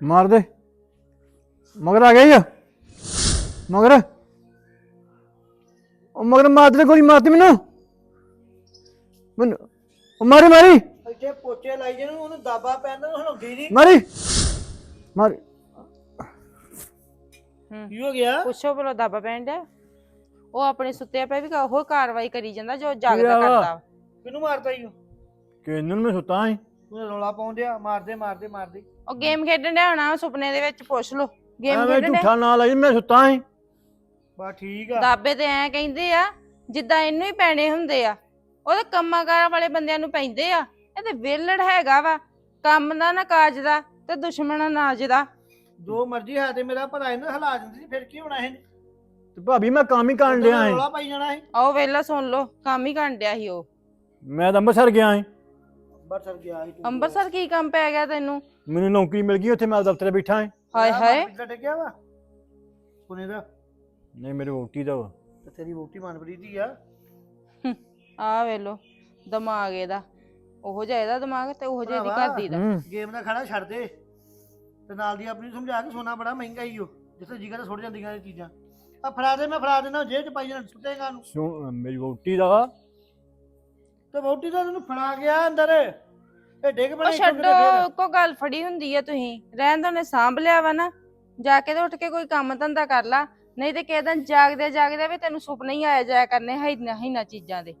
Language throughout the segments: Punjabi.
ਮਾਰ ਦੇ। ਮਗਰ ਆ ਗਈ ਆ ਮਗਰ। ਉਹ ਮਗਰ ਮਾਰ ਦੇ ਗੋਲੀ ਮਾਰਤੀ ਮੈਨੂੰ। ਮੈਨੂੰ ਉਹ ਮਾਰੀ ਮਾਰੀ। ਇੱਥੇ ਪੋਚੇ ਲਾਈ ਜਿਹਨੂੰ ਉਹਨੂੰ ਦਾਬਾ ਪੈਂਦਾ ਉਹ ਹਲਾਉਂਦੀ ਨਹੀਂ। ਮਾਰੀ। ਮਾਰੀ। ਕੀ ਹੋ ਗਿਆ? ਪੁੱਛੋ ਬਲੋ ਦਾਬਾ ਪੈਣ ਡਿਆ। ਉਹ ਆਪਣੇ ਸੁੱਤੇ ਪਏ ਵੀ ਉਹ ਕਾਰਵਾਈ ਕਰੀ ਜਾਂਦਾ ਜੋ ਜਾਗਦਾ ਵਾ? ਕਰਦਾ। ਕਿਹਨੂੰ ਮਾਰਦਾ ਈ ਉਹ ਕਿੰਨੂੰ ਮੈਂ ਸੁੱਤਾ ਸੀ? ਤੂੰ ਰੌਲਾ ਪਾਉਂਦਿਆ ਮਾਰਦੇ ਮਾਰਦੇ ਮਾਰਦੇ ਉਹ ਗੇਮ ਖੇਡਣ ਡਿਆ ਹੋਣਾ ਸੁਪਨੇ ਦੇ ਵਿੱਚ ਪੁੱਛ ਲੋ ਗੇਮ ਐਵੇਂ ਖੇਡਣ ਡਿਆ? ਝੂਠਾ ਨਾਂ ਲਾਈ ਮੈਂ ਸੁੱਤਾ ਸੀ। ਬਾ ਠੀਕ ਆ। ਦਾਬੇ ਤੇ ਐ ਕਹਿੰਦੇ ਆ ਜਿੱਦਾਂ ਇਹਨੂੰ ਹੀ ਪੈਣੇ ਹੁੰਦੇ ਆ ਉਹਦੇ ਕੰਮਾਂ ਕਾਰਾਂ ਵਾਲੇ ਬੰਦਿਆਂ ਨੂੰ ਪੈਂਦੇ ਆ। ਇਹ ਤੇ ਵਿਹਲੜ ਹੈਗਾ ਵਾ ਕੰਮ ਦਾ ਨਾ ਕਾਜ ਦਾ ਤੇ ਦੁਸ਼ਮਣ ਨਾਜ ਦਾ। ਜੋ ਮਰਜ਼ੀ ਹੈ ਤੇ ਮੇਰਾ ਭਰਾ ਇਹਨੂੰ ਹਿਲਾ ਦਿੰਦੀ ਸੀ ਫਿਰ ਕੀ ਹੋਣਾ ਇਹ? ਤੇ ਭਾਬੀ ਮੈਂ ਕੰਮ ਹੀ ਕਰਨ ਡਿਆ ਸੀ। ਰੌਲਾ ਪਾਈ ਜਾਣਾ ਸੀ। ਆਓ ਵੇਲਾ ਸੁਣ ਲੋ ਕੰਮ ਹੀ ਕਰਨ ਡਿਆ ਸੀ ਉਹ। ਮੈਂ ਤਾਂ ਅੰਮ੍ਰਿਤਸਰ ਗਿਆ ਸੀ। ਅੰਬਰਸਰ ਗਿਆ ਸੀ ਤੂੰ। ਅੰਮ੍ਰਿਤਸਰ ਕੀ ਕੰਮ ਪੈ ਗਿਆ ਤੈਨੂੰ? ਮੈਨੂੰ ਨੌਕਰੀ ਮਿਲ ਗਈ ਉੱਥੇ ਮੈਂ ਦਫ਼ਤਰ ਬੈਠਾ ਸੀ ਹਾਏ ਹਾਏ। ਪਿੱਛੇ ਡਿੱਗਿਆ ਵਾ? ਪੁਨੇ ਦਾ। ਨਹੀਂ ਮੇਰੇ ਵੋਟੀ ਦਾ ਵਾ। ਤੇ ਤੇਰੀ ਵੋਟੀ ਮਨਪ੍ਰੀਤ ਦੀ ਆ। ਆ ਵੇਲੋ ਦਿਮਾਗ ਇਹਦਾ। ਉਹੋ ਜਿਹਾ ਇਹਦਾ ਦਿਮਾਗ ਤੇ ਉਹੋ ਜਿਹਾ ਇਹਦੀ। ਘਰ ਦੀ ਦਾ। ਹੂੰ ਗੇਮ ਦਾ ਖੜਾ ਛੱਡ ਦੇ। ਤੇ ਨਾਲ ਦੀ ਆਪਣੀ ਨੂੰ ਸਮਝਾ ਕੇ ਸੋਨਾ ਬੜਾ ਮਹਿੰਗਾ ਹੀ ਓ ਜਿੱਥੇ ਜਿਗਰ ਸੁੱਟ ਜਾਂਦੀਆਂ ਇਹ ਚੀਜ਼ਾਂ। ਆ ਫੜਾ ਦੇ ਮੈਂ ਫੜਾ ਦੇਣਾ ਜੇਬ ਚ ਪਾਈ ਜਾਣਾ ਸੁੱਟੇਗਾ ਨੂੰ। ਮੇਰੀ ਵੋਟੀ ਦਾ ਵਾ। ਤੇ ਵੋਟੀ ਦਾ ਤੈਨੂੰ ਫੜਾ ਗਿਆ ਅੰਦਰ। ਇਹ ਡਿੱਗ ਉਹ ਬਣੇ ਛੱਡੋ ਕੋ ਗੱਲ ਫੜੀ ਹੁੰਦੀ ਆ ਤੁਸੀਂ। ਰਹਿਣ ਦੋ ਨੇ ਸਾਂਭ ਲਿਆ ਵਾ ਨਾ। ਜਾ ਕੇ ਤੇ ਉੱਠ ਕੇ ਕੋਈ ਕੰਮ ਧੰਦਾ ਕਰ ਲਾ। ਨਹੀਂ ਤੇ ਕਿਸੇ ਦਿਨ ਜਾਗਦੇ ਜਾਗਦੇ ਵੀ ਤੈਨੂੰ ਸੁਪਨੇ ਹੀ ਆਇਆ ਜਾਇਆ ਕਰਨੇ ਹੈ ਹੀ ਨਾ ਚੀਜ਼ਾਂ ਦੇ।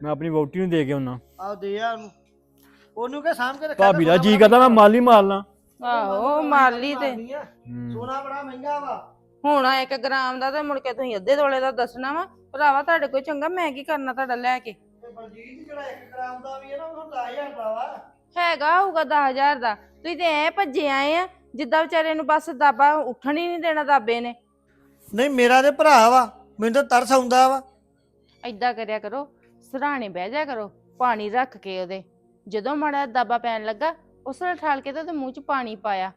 ਮੈਂ ਆਪਣੀ ਵੋਟੀ ਨੂੰ ਦੇ ਕੇ ਆਉਣਾ ਆ ਦੇ ਆ ਉਹਨੂੰ। ਉਹਨੂੰ ਕਹ ਸਾਂਭ ਕੇ ਰੱਖਿਆ ਭਾਬੀ ਦਾ ਜੀ ਕਰਦਾ ਮੈਂ ਮਾਲੀ ਮਾਰ ਲਾਂ। ਆਹੋ ਮਾਰ ਲਈ ਤੇ। ਸੋਨਾ ਬੜਾ ਮਹਿੰਗਾ ਵਾ। ਹੁਣ ਆ ਇੱਕ ਗ੍ਰਾਮ ਦਾ ਤੇ ਮੁੜ ਕੇ ਤੁਸੀਂ ਅੱਧੇ ਤੋਲੇ ਦਾ ਦੱਸਣਾ ਵਾ। ਭਰਾਵਾ ਤੁਹਾਡੇ ਕੋਈ ਚੰਗਾ ਮੈਂ ਕੀ ਕਰਨਾ ਤੁਹਾਡਾ ਲੈ ਕੇ? ਤੇ ਬਲਜੀਤ ਜਿਹੜਾ 1 ਗ੍ਰਾਮ ਦਾ ਵੀ ਹੈ ਨਾ ਉਹ 10000 ਦਾ ਵਾ। ਹੈਗਾ ਹੋਊਗਾ 10000 ਦਾ। ਤੁਸੀਂ ਤੇ ਐ ਭੱਜੇ ਆਏ ਆ ਜਿੱਦਾਂ ਵਿਚਾਰੇ ਨੂੰ ਬਸ ਦਾਬਾ ਉੱਠਣ ਹੀ ਨਹੀਂ ਦੇਣਾ ਦਾਬੇ ਨੇ। ਨਹੀਂ ਮੇਰਾ ਤੇ ਭਰਾ ਵਾ ਮੈਨੂੰ ਤਾਂ ਤਰਸ ਆਉਂਦਾ ਵਾ। ਐਦਾਂ ਕਰਿਆ ਕਰੋ ਸਰਾਣੇ ਬਹਿ ਜਾ ਕਰੋ ਪਾਣੀ ਰੱਖ ਕੇ ਉਹਦੇ। ਜਦੋਂ ਮਾੜਾ ਦਾਬਾ ਪੈਣ ਲੱਗਾ ਉਸ ਵੇਲੇ ਠਾਲ ਕੇ ਤੇ ਉਹਦੇ ਮੂੰਹ 'ਚ ਪਾਣੀ ਪਾਇਆ।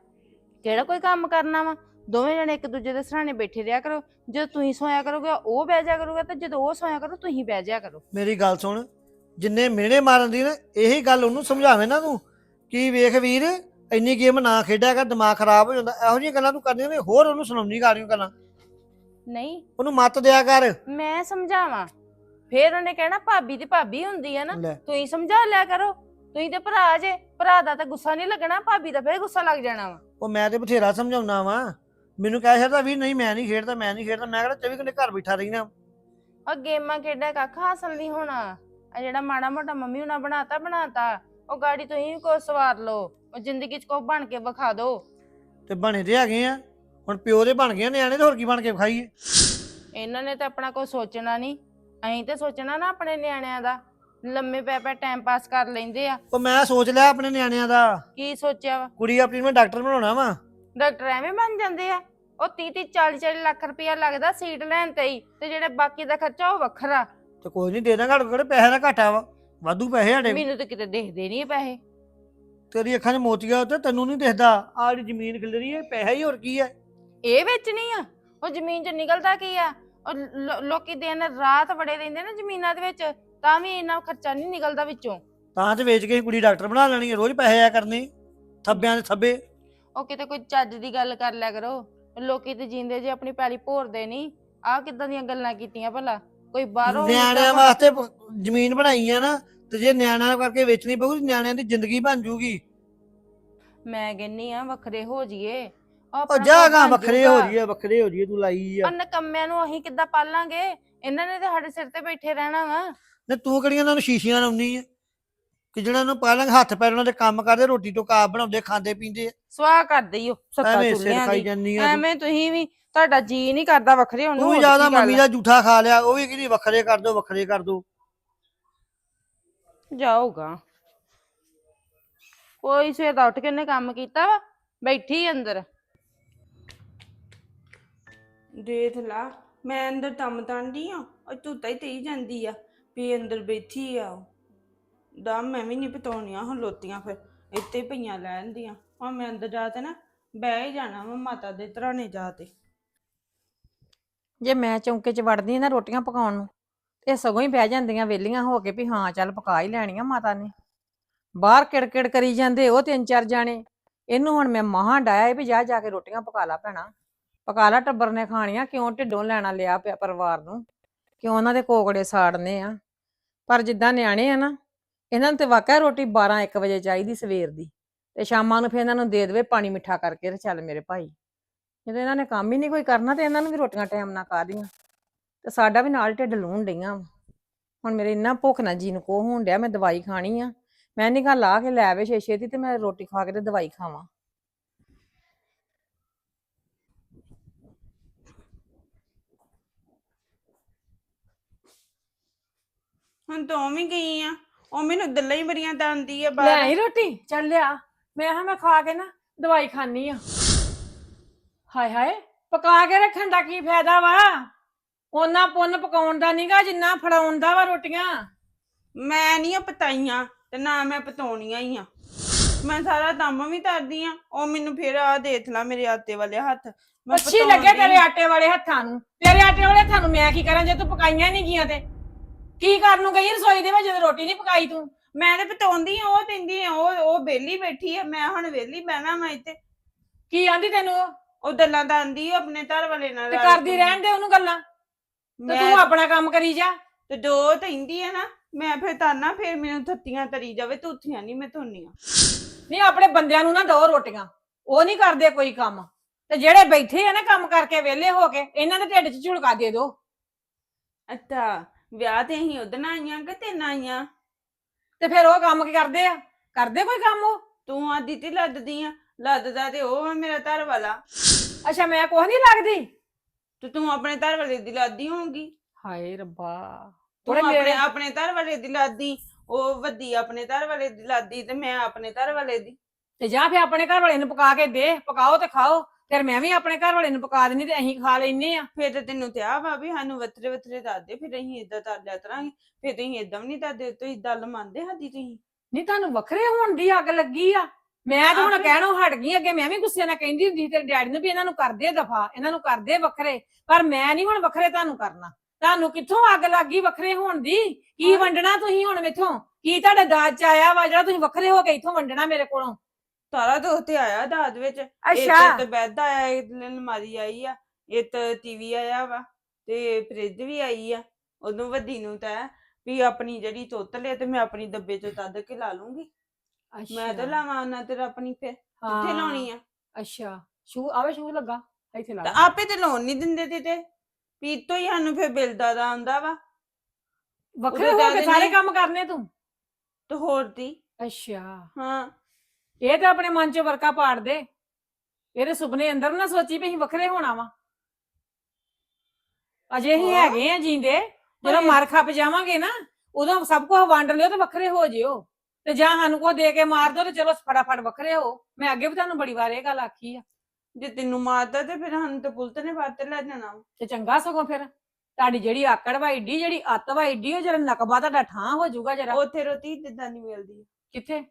ਕਿਹੜਾ ਕੋਈ ਕੰਮ ਕਰਨਾ ਵਾ? ਦੋਵੇਂ ਜਣੇ ਇੱਕ ਦੂਜੇ ਦੇ ਸਰਾਣੇ ਬੈਠੇ ਰਿਹਾ ਕਰੋ। ਜਦੋਂ ਤੁਸੀਂ ਸੋਇਆ ਕਰੋਗੇ ਉਹ ਬਹਿ ਜਾ ਕਰੂਗਾ ਤੇ ਜਦੋਂ ਉਹ ਸੋਇਆ ਕਰੂ ਤੁਸੀਂ ਬਹਿ ਜਾ ਕਰੋ। ਮੇਰੀ ਗੱਲ ਸੁਣ ਜਿੰਨੇ ਮਿਹਣੇ ਮਾਰਨ ਦੀ ਨਾ ਇਹੀ ਗੱਲ ਉਹਨੂੰ ਸਮਝਾਵੇਂ ਨਾ ਤੂੰ। ਕੀ ਵੇਖ ਵੀਰ ਇੰਨੀ ਗੇਮ ਨਾ ਖੇਡਿਆ ਕਰ ਦਿਮਾਗ ਖਰਾਬ ਹੋ ਜਾਂਦਾ। ਇਹੋ ਜਿਹੀਆਂ ਗੱਲਾਂ ਤੂੰ ਕਰਨੀਆਂ ਨੇ ਹੋਰ ਉਹਨੂੰ ਸੁਣਾਉਣੀ ਗਾੜੀਆਂ ਗੱਲਾਂ। ਨਹੀਂ। ਉਹਨੂੰ ਮੱਤ ਦਿਆ ਕਰ। ਮੈਂ ਸਮਝਾਵਾਂ। ਫੇਰ ਉਹਨੇ ਕਹਿਣਾ ਭਾਬੀ ਦੀ ਭਾਬੀ ਹੁੰਦੀ ਆ ਨਾ ਲੈ। ਤੁਸੀਂ ਸਮਝਾ ਲਿਆ ਕਰੋ। ਤੁਸੀਂ ਤੇ ਭਰਾ ਜੇ ਭਰਾ ਦਾ ਤਾਂ ਗੁੱਸਾ ਨਹੀਂ ਲੱਗਣਾ ਭਾਬੀ ਦਾ ਫੇਰ ਗੁੱਸਾ ਲੱਗ ਜਾਣਾ ਵਾ। ਉਹ ਮੈਂ ਤੇ ਬਥੇਰਾ ਸਮਝਾਉਣਾ ਵਾ। ਮੈਨੂੰ ਕਹਿ ਛੱਡਦਾ ਵੀ ਨਹੀਂ ਮੈਂ ਨਹੀਂ ਖੇਡਦਾ ਮੈਂ ਨਹੀਂ ਖੇਡਦਾ। ਮੈਂ ਕਿਹੜਾ 24 ਘੰਟੇ ਘਰ ਬੈਠਾ ਰਹਿਣਾ ਉਹ ਗੇਮਾਂ ਖੇਡਿਆ ਕੱਖ ਹਾਸਲ ਨਹੀਂ ਹੋਣਾ। ਆ ਜਿਹੜਾ ਮਾੜਾ ਮੋਟਾ ਮੰਮੀ ਹੁਣਾ ਬਣਾਤਾ ਬਣਾਤਾ ਉਹ ਗਾੜੀ ਤੁਸੀਂ ਵੀ ਕੋ ਸਵਾਰ ਲਓ ਉਹ ਜ਼ਿੰਦਗੀ 'ਚ ਕੋ ਬਣ ਕੇ ਵਿਖਾ ਦਿਓ। ਤੇ ਬਣੇ ਤੇ ਹੈਗੇ ਆ। ਹੁਣ ਪਿਓ ਦੇ ਬਣ ਗਏ ਆ ਨਿਆਣੇ ਤੇ ਹੋਰ ਕੀ ਬਣ ਕੇ ਖਾਈਏ ਇਹਨਾਂ ਨੇ ਤਾਂ ਆਪਣਾ ਕੋਈ ਸੋਚਣਾ ਨਹੀਂ। ਅਸੀਂ ਤੇ ਸੋਚਣਾ ਨਾ ਆਪਣੇ ਨਿਆਣਿਆਂ ਦਾ। ਲੰਮੇ ਪੈ ਪੈ ਟਾਈਮ ਪਾਸ ਕਰ ਲੈਂਦੇ ਆ। ਉਹ ਮੈਂ ਸੋਚ ਲਿਆ ਆਪਣੇ ਨਿਆਣਿਆਂ ਦਾ। ਕੀ ਸੋਚਿਆ ਵਾ? ਕੁੜੀ ਆਪਣੀ ਨੂੰ ਮੈਂ ਡਾਕਟਰ ਬਣਾਉਣਾ ਵਾ। ਡਾਕਟਰ ਐਵੇਂ ਬਣ ਜਾਂਦੇ ਆ। ਉਹ 30 30 40 40 ਲੱਖ ਰੁਪਇਆ ਲੱਗਦਾ ਸੀਟ ਲੈਣ ਤੇ ਹੀ ਤੇ ਜਿਹੜੇ ਬਾਕੀ ਦਾ ਖਰਚਾ ਉਹ ਵੱਖਰਾ। ਤੇ ਕੋਈ ਨਹੀਂ ਦੇ ਦਾਂਗਾ ਕਿਹੜੇ ਪੈਸੇ ਦਾ ਘਾਟਾ ਵਾ? ਵਾਧੂ ਪੈਸੇ ਸਾਡੇ ਮੈਨੂੰ ਤਾਂ ਕਿਤੇ ਦੇਖਦੇ ਨਹੀਂ ਪੈਸੇ। ਤੇਰੀ ਅੱਖਾਂ 'ਚ ਮੋਤੀਆ ਉੱਤੇ ਤੈਨੂੰ ਨਹੀਂ ਦਿਖਦਾ। ਆਹ ਜਿਹੜੀ ਜ਼ਮੀਨ ਖਿਲਰੀ ਹੈ ਪੈਸਾ ਹੀ ਹੋਰ ਕੀ ਹੈ ਇਹ ਵੇਚਣੀ ਆ? ਉਹ ਜ਼ਮੀਨ 'ਚ ਨਿਕਲਦਾ ਕੀ ਆ? ਉਹ ਲੋ- ਲੋਕੀ ਦਿਨ ਰਾਤ ਵੜੇ ਰਹਿੰਦੇ ਨਾ ਜ਼ਮੀਨਾਂ ਦੇ ਵਿੱਚ ਤਾਂ ਵੀ ਇੰਨਾ ਖਰਚਾ ਨਹੀਂ ਨਿਕਲਦਾ ਵਿੱਚੋਂ। ਤਾਂ ਤੇ ਵੇਚ ਕੇ ਕੁੜੀ ਡਾਕਟਰ ਬਣਾ ਲੈਣੀ ਹੈ ਰੋਜ਼ ਪੈਸੇ ਆਇਆ ਕਰਨੇ। ਥੱਬਿਆਂ ਦੇ ਥੱਬੇ। ਉਹ ਕਿਤੇ ਕੋਈ ਚੱਜ ਦੀ ਗੱਲ ਕਰ ਲਿਆ ਕਰੋ। ਲੋਕੀ ਤੇ ਜਿੰਦੇ ਜੇ ਆਪਣੀ ਪੈਲੀ ਭੋਰਦੇ ਨਹੀਂ ਆਹ ਕਿੱਦਾਂ ਦੀਆਂ ਗੱਲਾਂ ਕੀਤੀਆਂ ਭਲਾ। ਕੋਈ ਬਾਹਰੋਂ ਨਿਆਣਿਆਂ ਵਾਸਤੇ ਪ- ਜ਼ਮੀਨ ਬਣਾਈ ਆ ਨਾ ਤੇ ਜੇ ਨਿਆਣਿਆਂ ਕਰਕੇ ਵੇਚਣੀ ਪਊ ਨਿਆਣਿਆਂ ਦੀ ਜ਼ਿੰਦਗੀ ਬਣ ਜੂਗੀ। ਮੈਂ ਕਹਿੰਨੀ ਆ ਵੱਖਰੇ ਹੋ ਜੀਏ ਉਹ ਜਾਗਾ ਵੱਖਰੇ ਹੋ ਜੀਏ ਵੱਖਰੇ ਹੋ ਜੀਏ ਤੂੰ ਲਾਈ ਆ। ਨਕੰਮਿਆਂ ਨੂੰ ਅਸੀਂ ਕਿੱਦਾਂ ਪਾਲਾਂਗੇ? ਇਹਨਾਂ ਨੇ ਤਾਂ ਸਾਡੇ ਸਿਰ ਤੇ ਬੈਠੇ ਰਹਿਣਾ ਵਾ। ਨੇ ਤੂੰ ਕਿਹੜੀਆਂ ਉਹਨਾਂ ਨੂੰ ਸ਼ੀਸ਼ੀਆਂ ਲਾਉਣੀ ਆ? ਕਿ ਜਿਹੜਾ ਨੂੰ ਪਾਲੰਗ ਹੱਥ ਪੈਰ ਉਹਨਾਂ ਦੇ ਕੰਮ ਕਰਦੇ ਰੋਟੀ ਤੋਂ ਕਾਬ ਬਣਾਉਂਦੇ ਖਾਂਦੇ ਪੀਂਦੇ ਆ। ਸਵਾਹ ਕਰਦੇ ਹੀ ਉਹ ਸੱਤਾ ਐਵੇਂ ਸਿਰ ਚੁੱਲਿਆਂ ਖਾਈ ਦੀ। ਜਾਂਦੀ ਆ ਤੂੰ। ਐਵੇਂ ਤੁਸੀਂ ਵੀ ਤੁਹਾਡਾ ਜੀ ਨਹੀਂ ਕਰਦਾ ਵੱਖਰੇ ਹੋਣ ਨੂੰ ਤੂੰ ਜ਼ਿਆਦਾ ਮੰਮੀ? ਦਾ ਝੂਠਾ ਖਾ ਲਿਆ ਉਹ ਵੀ ਕਹਿੰਦੀ ਵੱਖਰੇ ਕਰ ਦੋ ਵੱਖਰੇ ਕਰ ਦੋ। ਜਾਊਗਾ। ਕੋਈ ਸਵੇਰ ਦਾ ਉੱਠ ਕੇ ਨੇ ਕੰਮ ਕੀਤਾ ਵਾ ਬੈਠੀ ਅੰਦਰ। ਦੇਖ ਲਾ ਮੈਂ ਅੰਦਰ ਤੰਮ ਤਾਂਦੀ ਆ ਉਹ ਧੁੱਤਾ ਹੀ ਤੇਈ ਜਾਂਦੀ ਆ ਵੀ ਅੰਦਰ ਬੈਠੀ ਆ ਉਹ। ਦਮ ਮੈਂ ਵੀ ਨਹੀਂ ਪਤਾਉਣੀਆਂ ਹੁਣ ਲੋਤੀਆਂ ਫਿਰ ਇੱਥੇ ਹੀ ਪਈਆਂ ਲੈਣ ਦੀਆਂ। ਹੁਣ ਮੈਂ ਅੰਦਰ ਜਾ ਤੇ ਨਾ ਬਹਿ ਹੀ ਜਾਣਾ ਵਾ ਮਾਤਾ ਦੇ ਧਰਾਣੇ ਜਾ ਤੇ। ਜੇ ਮੈਂ ਚੌਂਕੇ 'ਚ ਵੜਦੀ ਨਾ ਰੋਟੀਆਂ ਪਕਾਉਣ ਨੂੰ, ਇਹ ਸਗੋਂ ਹੀ ਬਹਿ ਜਾਂਦੀਆਂ ਵੇਲੀਆਂ ਹੋ ਕੇ ਵੀ ਹਾਂ, ਚੱਲ ਪਕਾ ਹੀ ਲੈਣੀਆਂ ਮਾਤਾ ਨੇ। ਬਾਹਰ ਕਿੜਕਿੜ ਕਰੀ ਜਾਂਦੇ ਉਹ ਤਿੰਨ ਚਾਰ ਜਾਣੇ। ਇਹਨੂੰ ਹੁਣ ਮੈਂ ਮਹਾਂ ਡਾਇਆ ਵੀ ਜਾ ਜਾ ਕੇ ਰੋਟੀਆਂ ਪਕਾ ਲਾ ਭੈਣਾ। ਪਕਾ ਲਾ ਟੱਬਰ ਨੇ ਖਾਣੀਆਂ, ਕਿਉਂ ਢਿੱਡੋਂ ਲੈਣਾ ਲਿਆ ਪਿਆ ਪਰਿਵਾਰ ਨੂੰ? ਕਿਉਂ ਉਹਨਾਂ ਦੇ ਕੋਕੜੇ ਸਾੜਨੇ ਆ? ਪਰ ਜਿੱਦਾਂ ਨਿਆਣੇ ਆ ਨਾ, ਇਹਨਾਂ ਨੂੰ ਤੇ ਵਾਕਿਆ ਰੋਟੀ 12 1 ਵਜੇ ਚਾਹੀਦੀ ਸਵੇਰ ਦੀ। ਤੇ ਸ਼ਾਮਾਂ ਨੂੰ ਫਿਰ ਇਹਨਾਂ ਨੂੰ ਦੇ ਦੇਵੇ ਪਾਣੀ ਮਿੱਠਾ ਕਰਕੇ ਤੇ ਚੱਲ ਮੇਰੇ ਭਾਈ। ਜਦੋਂ ਇਹਨਾਂ ਨੇ ਕੰਮ ਹੀ ਨਹੀਂ ਕੋਈ ਕਰਨਾ ਤੇ ਇਹਨਾਂ ਨੂੰ ਵੀ ਰੋਟੀਆਂ ਟਾਈਮ ਨਾਲ ਕਾਹਦੀਆਂ ਤੇ ਸਾਡਾ ਵੀ ਨਾਲ ਢਿੱਡ ਲੂਣ ਡਈਆਂ ਵਾਂ। ਹੁਣ ਮੇਰੇ ਇੰਨਾ ਭੁੱਖ ਨਾ ਜੀ ਨੂੰ ਕੋ ਹੋਣ ਡਿਆ ਮੈਂ ਦਵਾਈ ਖਾਣੀ ਆ। ਮੈਂ ਨਹੀਂ ਗਾ ਲਾ ਕੇ ਲੈ ਆਵੇ ਛੇ ਛੇਤੀ ਤੇ ਮੈਂ ਰੋਟੀ ਖਾ ਕੇ ਤੇ ਦਵਾਈ ਖਾਵਾਂ। ਹੁਣ ਤੂੰ ਵੀ ਗਈ ਆ। ਉਹ ਮੈਨੂੰ ਦਿੱਲਾਂ ਹੀ ਬੜੀਆਂ ਦੰਦੀ ਆ ਲੈ ਬਾਹਰ। ਆਈ ਰੋਟੀ ਚੱਲ ਲਿਆ। ਮੈਂ ਹਾਂ ਮੈਂ ਖਾ ਕੇ ਨਾ ਦਵਾਈ ਖਾਣੀ ਆ। ਹਾਏ ਹਾਏ ਪਕਾ ਕੇ ਰੱਖਣ ਦਾ ਕੀ ਫਾਇਦਾ ਵਾ? ਉਹਨਾਂ ਪੁੰਨ ਪਕਾਉਣ ਦਾ ਨਹੀਂਗਾ ਜਿੰਨਾ ਫੜਾਉਣ ਦਾ ਵਾ ਰੋਟੀਆਂ। ਮੈਂ ਨਹੀਂ ਪਤਾਈਆਂ ਤੇ ਨਾ ਮੈਂ ਪਤਾਉਣੀਆਂ ਹੀ ਆ। ਮੈਂ ਸਾਰਾ ਦਮ ਵੀ ਕਰਦੀ ਆ ਉਹ ਮੈਨੂੰ ਫਿਰ ਆ ਦੇਖ ਲਾ ਮੇਰੇ ਆਟੇ ਵਾਲੇ ਹੱਥ। ਮੈਂ ਅੱਛੀ ਲੱਗੇ ਤੇਰੇ ਆਟੇ ਵਾਲੇ ਹੱਥਾਂ ਨੂੰ। ਤੇਰੇ ਆਟੇ ਵਾਲੇ ਹੱਥਾਂ ਨੂੰ ਮੈਂ ਕੀ ਕਰਾਂ ਜੇ ਤੂੰ ਪਕਾਈਆਂ ਨਹੀਂ ਗਈਆਂ ਤੇ? ਕੀ ਕਰਨ ਨੂੰ ਗਈ ਰਸੋਈ ਦੇ ਵਿੱਚ ਜਦੋਂ ਰੋਟੀ ਨਹੀਂ ਪਕਾਈ ਤੂੰ? ਮੈਂ ਤੇ ਪਤਾਉਂਦੀ ਆ ਉਹ ਦਿੰਦੀ ਆ ਉਹ ਉਹ ਬੇਲੀ ਬੈਠੀ ਆ ਮੈਂ ਹੁਣ ਵੇਲੀ ਬਹਿਣਾ ਮੈਂ ਇੱਥੇ। ਕੀ ਆਂਦੀ ਤੈਨੂੰ ਉਹ? ਉਹ ਗੱਲਾਂ ਤਾਂ ਆਂਦੀ ਆ ਆਪਣੇ ਘਰ ਵਾਲੇ ਨਾਲ ਤੇ ਰਲ ਕਰਦੀ ਕੇ। ਰਹਿਣ ਦੇ ਉਹਨੂੰ ਗੱਲਾਂ? ਤੇ ਮੈਂ ਤੂੰ ਆਪਣਾ ਕੰਮ ਕਰੀ ਜਾ। ਤੇ ਦੋ ਤੈਂਦੀ ਆ ਨਾ ਮੈਂ ਫਿਰ ਤਾਨਾ ਫਿਰ ਮੈਨੂੰ ਥੱਤੀਆਂ ਤਰੀ ਜਾਵੇ ਤੂਥੀਆਂ ਨਹੀਂ ਮੈਂ ਧੋਨੀਆਂ। ਨਹੀਂ ਆਪਣੇ ਬੰਦਿਆਂ ਨੂੰ ਨਾ ਦੋ ਰੋਟੀਆਂ। ਉਹ ਨਹੀਂ ਕਰਦੇ ਕੋਈ ਕੰਮ। ਤੇ ਜਿਹੜੇ ਬੈਠੇ ਆ ਨਾ ਕੰਮ ਕਰਕੇ ਵਿਹਲੇ ਹੋ ਕੇ ਇਹਨਾਂ ਦੇ ਢਿੱਡ 'ਚ ਝੁਲਕਾ ਦੇ ਦੋ। ਅੱਛਾ ਵਿਆਹ ਤੇ ਅਸੀਂ ਉਹਦੇ ਨਾਲ ਆਈਆਂ ਕਿ ਤੇਨਾਂ ਆਈਆਂ? ਤੇ ਫਿਰ ਉਹ ਕੰਮ ਕੀ ਕਰਦੇ ਆ? ਕਰਦੇ ਕੋਈ ਕੰਮ ਉਹ? ਤੂੰ ਆਦੀ ਤੇ ਲੱਦਦੀ ਆ। ਲੱਦਦਾ ਤੇ ਉਹ ਆ ਮੇਰਾ ਘਰ ਵਾਲਾ। ਅੱਛਾ ਮੈਂ ਕੁਛ ਨਹੀਂ ਲੱਗਦੀ? ਤੇ ਤੂੰ ਆਪਣੇ ਘਰ ਵਾਲੇ ਦੀ ਲਾਦੀ ਹੋਊਗੀ। ਹਾਏ ਰੱਬਾ। ਤੂੰ ਉਹਨੇ ਆਪਣੇ ਮੇਰੇ ਆਪਣੇ ਘਰ ਵਾਲੇ ਦੀ ਲਾਦੀ ਉਹ ਵੱਡੀ ਆਪਣੇ ਘਰ ਵਾਲੇ ਦੀ ਲਾਦੀ ਤੇ ਮੈਂ ਆਪਣੇ ਘਰ ਵਾਲੇ ਦੀ। ਤੇ ਜਾਂ ਫਿਰ ਆਪਣੇ ਘਰ ਵਾਲੇ ਨੂੰ ਪਕਾ ਕੇ ਦੇ ਪਕਾਓ ਤੇ ਖਾਓ। ਫਿਰ ਮੈਂ ਵੀ ਆਪਣੇ ਘਰ ਵਾਲੇ ਨੂੰ ਪਕਾ ਦੇਣੀ ਤੇ ਅਸੀਂ ਖਾ ਲੈਨੇ ਆ। ਫਿਰ ਤੇ ਤੈਨੂੰ ਤੇ ਆ ਵਾ ਵੀ ਸਾਨੂੰ ਵੱਤਰੇ ਵੱਤਰੇ ਦੱਸਦੇ ਫਿਰ ਅਸੀਂ ਇਦਾਂ ਕਰ ਲਿਆ ਕਰਾਂਗੇ। ਫਿਰ ਤੁਸੀਂ ਇਦਾਂ ਵੀ ਨਹੀਂ ਦੱਸਦੇ ਤੁਸੀਂ ਗੱਲ ਮੰਨਦੇ ਸਾਡੀ ਤੁਸੀਂ। ਨਹੀਂ ਤੁਹਾਨੂੰ ਵੱਖਰੇ ਹੋਣ ਦੀ ਅੱਗ ਲੱਗੀ ਆ। ਮੈਂ ਤਾਂ ਹੁਣ ਕਹਿਣੋਂ ਹਟ ਗਈ ਅੱਗੇ ਮੈਂ ਵੀ ਗੁੱਸੇ ਨਾਲ ਕਹਿੰਦੀ ਹੁੰਦੀ ਸੀ ਤੇਰੇ ਡੈਡੀ ਨੂੰ ਵੀ ਇਹਨਾਂ ਨੂੰ ਕਰਦੇ ਦਫਾ ਇਹਨਾਂ ਨੂੰ ਕਰਦੇ ਵੱਖਰੇ ਪਰ ਮੈਂ ਨਹੀਂ ਹੁਣ ਵੱਖਰੇ ਤੁਹਾਨੂੰ ਕਰਨਾ। ਤੁਹਾਨੂੰ ਕਿੱਥੋਂ ਅੱਗ ਲੱਗੀ ਵੱਖਰੇ ਹੋਣ ਦੀ? ਕੀ। ਵੰਡਣਾ ਤੁਸੀਂ ਹੁਣ ਮੇਥੋਂ? ਕੀ ਤੁਹਾਡੇ ਦਾਜ ਚ ਆਇਆ ਵਾ ਜਿਹੜਾ ਤੁਸੀਂ ਵੱਖਰੇ ਹੋ ਕੇ ਇੱਥੋਂ ਵੰਡਣਾ ਮੇਰੇ ਕੋਲੋਂ? ਸਾਰਾ ਤਾਂ ਉੱਤੇ ਆਇਆ ਦਾਦ ਵਿੱਚ। ਅੱਛਾ। ਤੇ ਬੈੱਡ ਆਇਆ ਇੱਕ ਅਲਮਾਰੀ ਆਈ ਆ ਇੱਕ ਟੀਵੀ ਆਇਆ ਵਾ ਤੇ ਫ੍ਰਿਜ ਵੀ ਆਈ ਆ ਉਦੋਂ ਵੱਡੀ ਨੂੰ ਤਾਂ ਵੀ ਆਪਣੀ ਜਿਹੜੀ ਤੁੱਤ ਲਿਆ ਤੇ ਮੈਂ ਆਪਣੀ ਡੱਬੇ ਚੋਂ ਤੱਦ ਕੇ ਲਾ ਲੂੰਗੀ। ਮੈਂ ਤਾਂ ਲਾਵਾਂ ਉਹਨਾਂ ਤੇ ਆਪਣੀ ਫਿਰ ਕਿੱਥੇ ਲਾਉਣੀ ਆ? ਅੱਛਾ ਸ਼ੂ ਆਵੇ ਸ਼ੂ ਲੱਗਾ ਇੱਥੇ ਲਾ ਤਾਂ ਆਪੇ ਤੇ ਲਾਉਣ ਨਹੀਂ ਦਿੰਦੇ ਤੇ ਤੇ ਵੀ ਤੋਂ ਹੀ ਸਾਨੂੰ ਫਿਰ ਬਿੱਲ ਦਾ ਆਉਂਦਾ ਵਾ। ਵੱਖਰੇ ਹੋ ਕੇ ਸਾਰੇ ਕੰਮ ਕਰਨੇ ਤੂੰ? ਤੇ ਹੋਰ ਦੀ। ਅੱਛਾ। ਹਾਂ। ਇਹ ਤਾਂ ਆਪਣੇ ਮਨ 'ਚ ਵਰਕਾ ਪਾੜ ਦੇ। ਇਹਦੇ ਸੁਪਨੇ ਅੰਦਰ ਨਾ ਸੋਚੀ ਵੀ ਅਸੀਂ ਵੱਖਰੇ ਹੋਣਾ ਵਾ। ਅਜੇ ਹੀ। ਹੈਗੇ ਆ ਜੀਂਦੇ। ਜਦੋਂ ਮਰ ਖੱਪ ਜਾਵਾਂਗੇ ਨਾ ਉਦੋਂ ਸਭ ਕੁਝ ਵੰਡ ਲਿਓ ਤੇ ਵੱਖਰੇ ਹੋ ਜਿਓ। ਤੇ ਜਾਂ ਸਾਨੂੰ ਕੋ ਦੇ ਕੇ ਮਾਰ ਦੋ ਤੇ ਚਲੋ ਫਟਾਫਟ ਵੱਖਰੇ ਹੋ। ਮੈਂ ਅੱਗੇ ਵੀ ਤੁਹਾਨੂੰ ਬੜੀ ਵਾਰ ਇਹ ਗੱਲ ਆਖੀ ਆ। ਜੇ ਤੈਨੂੰ ਮਾਰਦਾ ਤੇ ਫਿਰ ਸਾਨੂੰ ਤੇ ਪੁਲਿਸ ਨੇ ਬਾਤ ਲੈ ਜਾਣਾ। ਤੇ ਚੰਗਾ ਸਗੋਂ ਫਿਰ। ਤੁਹਾਡੀ ਜਿਹੜੀ ਆਕੜ ਵਾ ਏਡੀ ਜਿਹੜੀ ਅੱਤ ਵਾ ਏਡੀ ਉਹ ਜਿਹੜਾ ਨਕਬਾ ਤੁਹਾਡਾ ਠਾਂ ਹੋ ਜਾਊਗਾ ਜਰਾ। ਉੱਥੇ ਰੋਟੀ ਜਿੱਦਾਂ ਨਹੀਂ ਮਿਲਦੀ ਕਿੱਥੇ?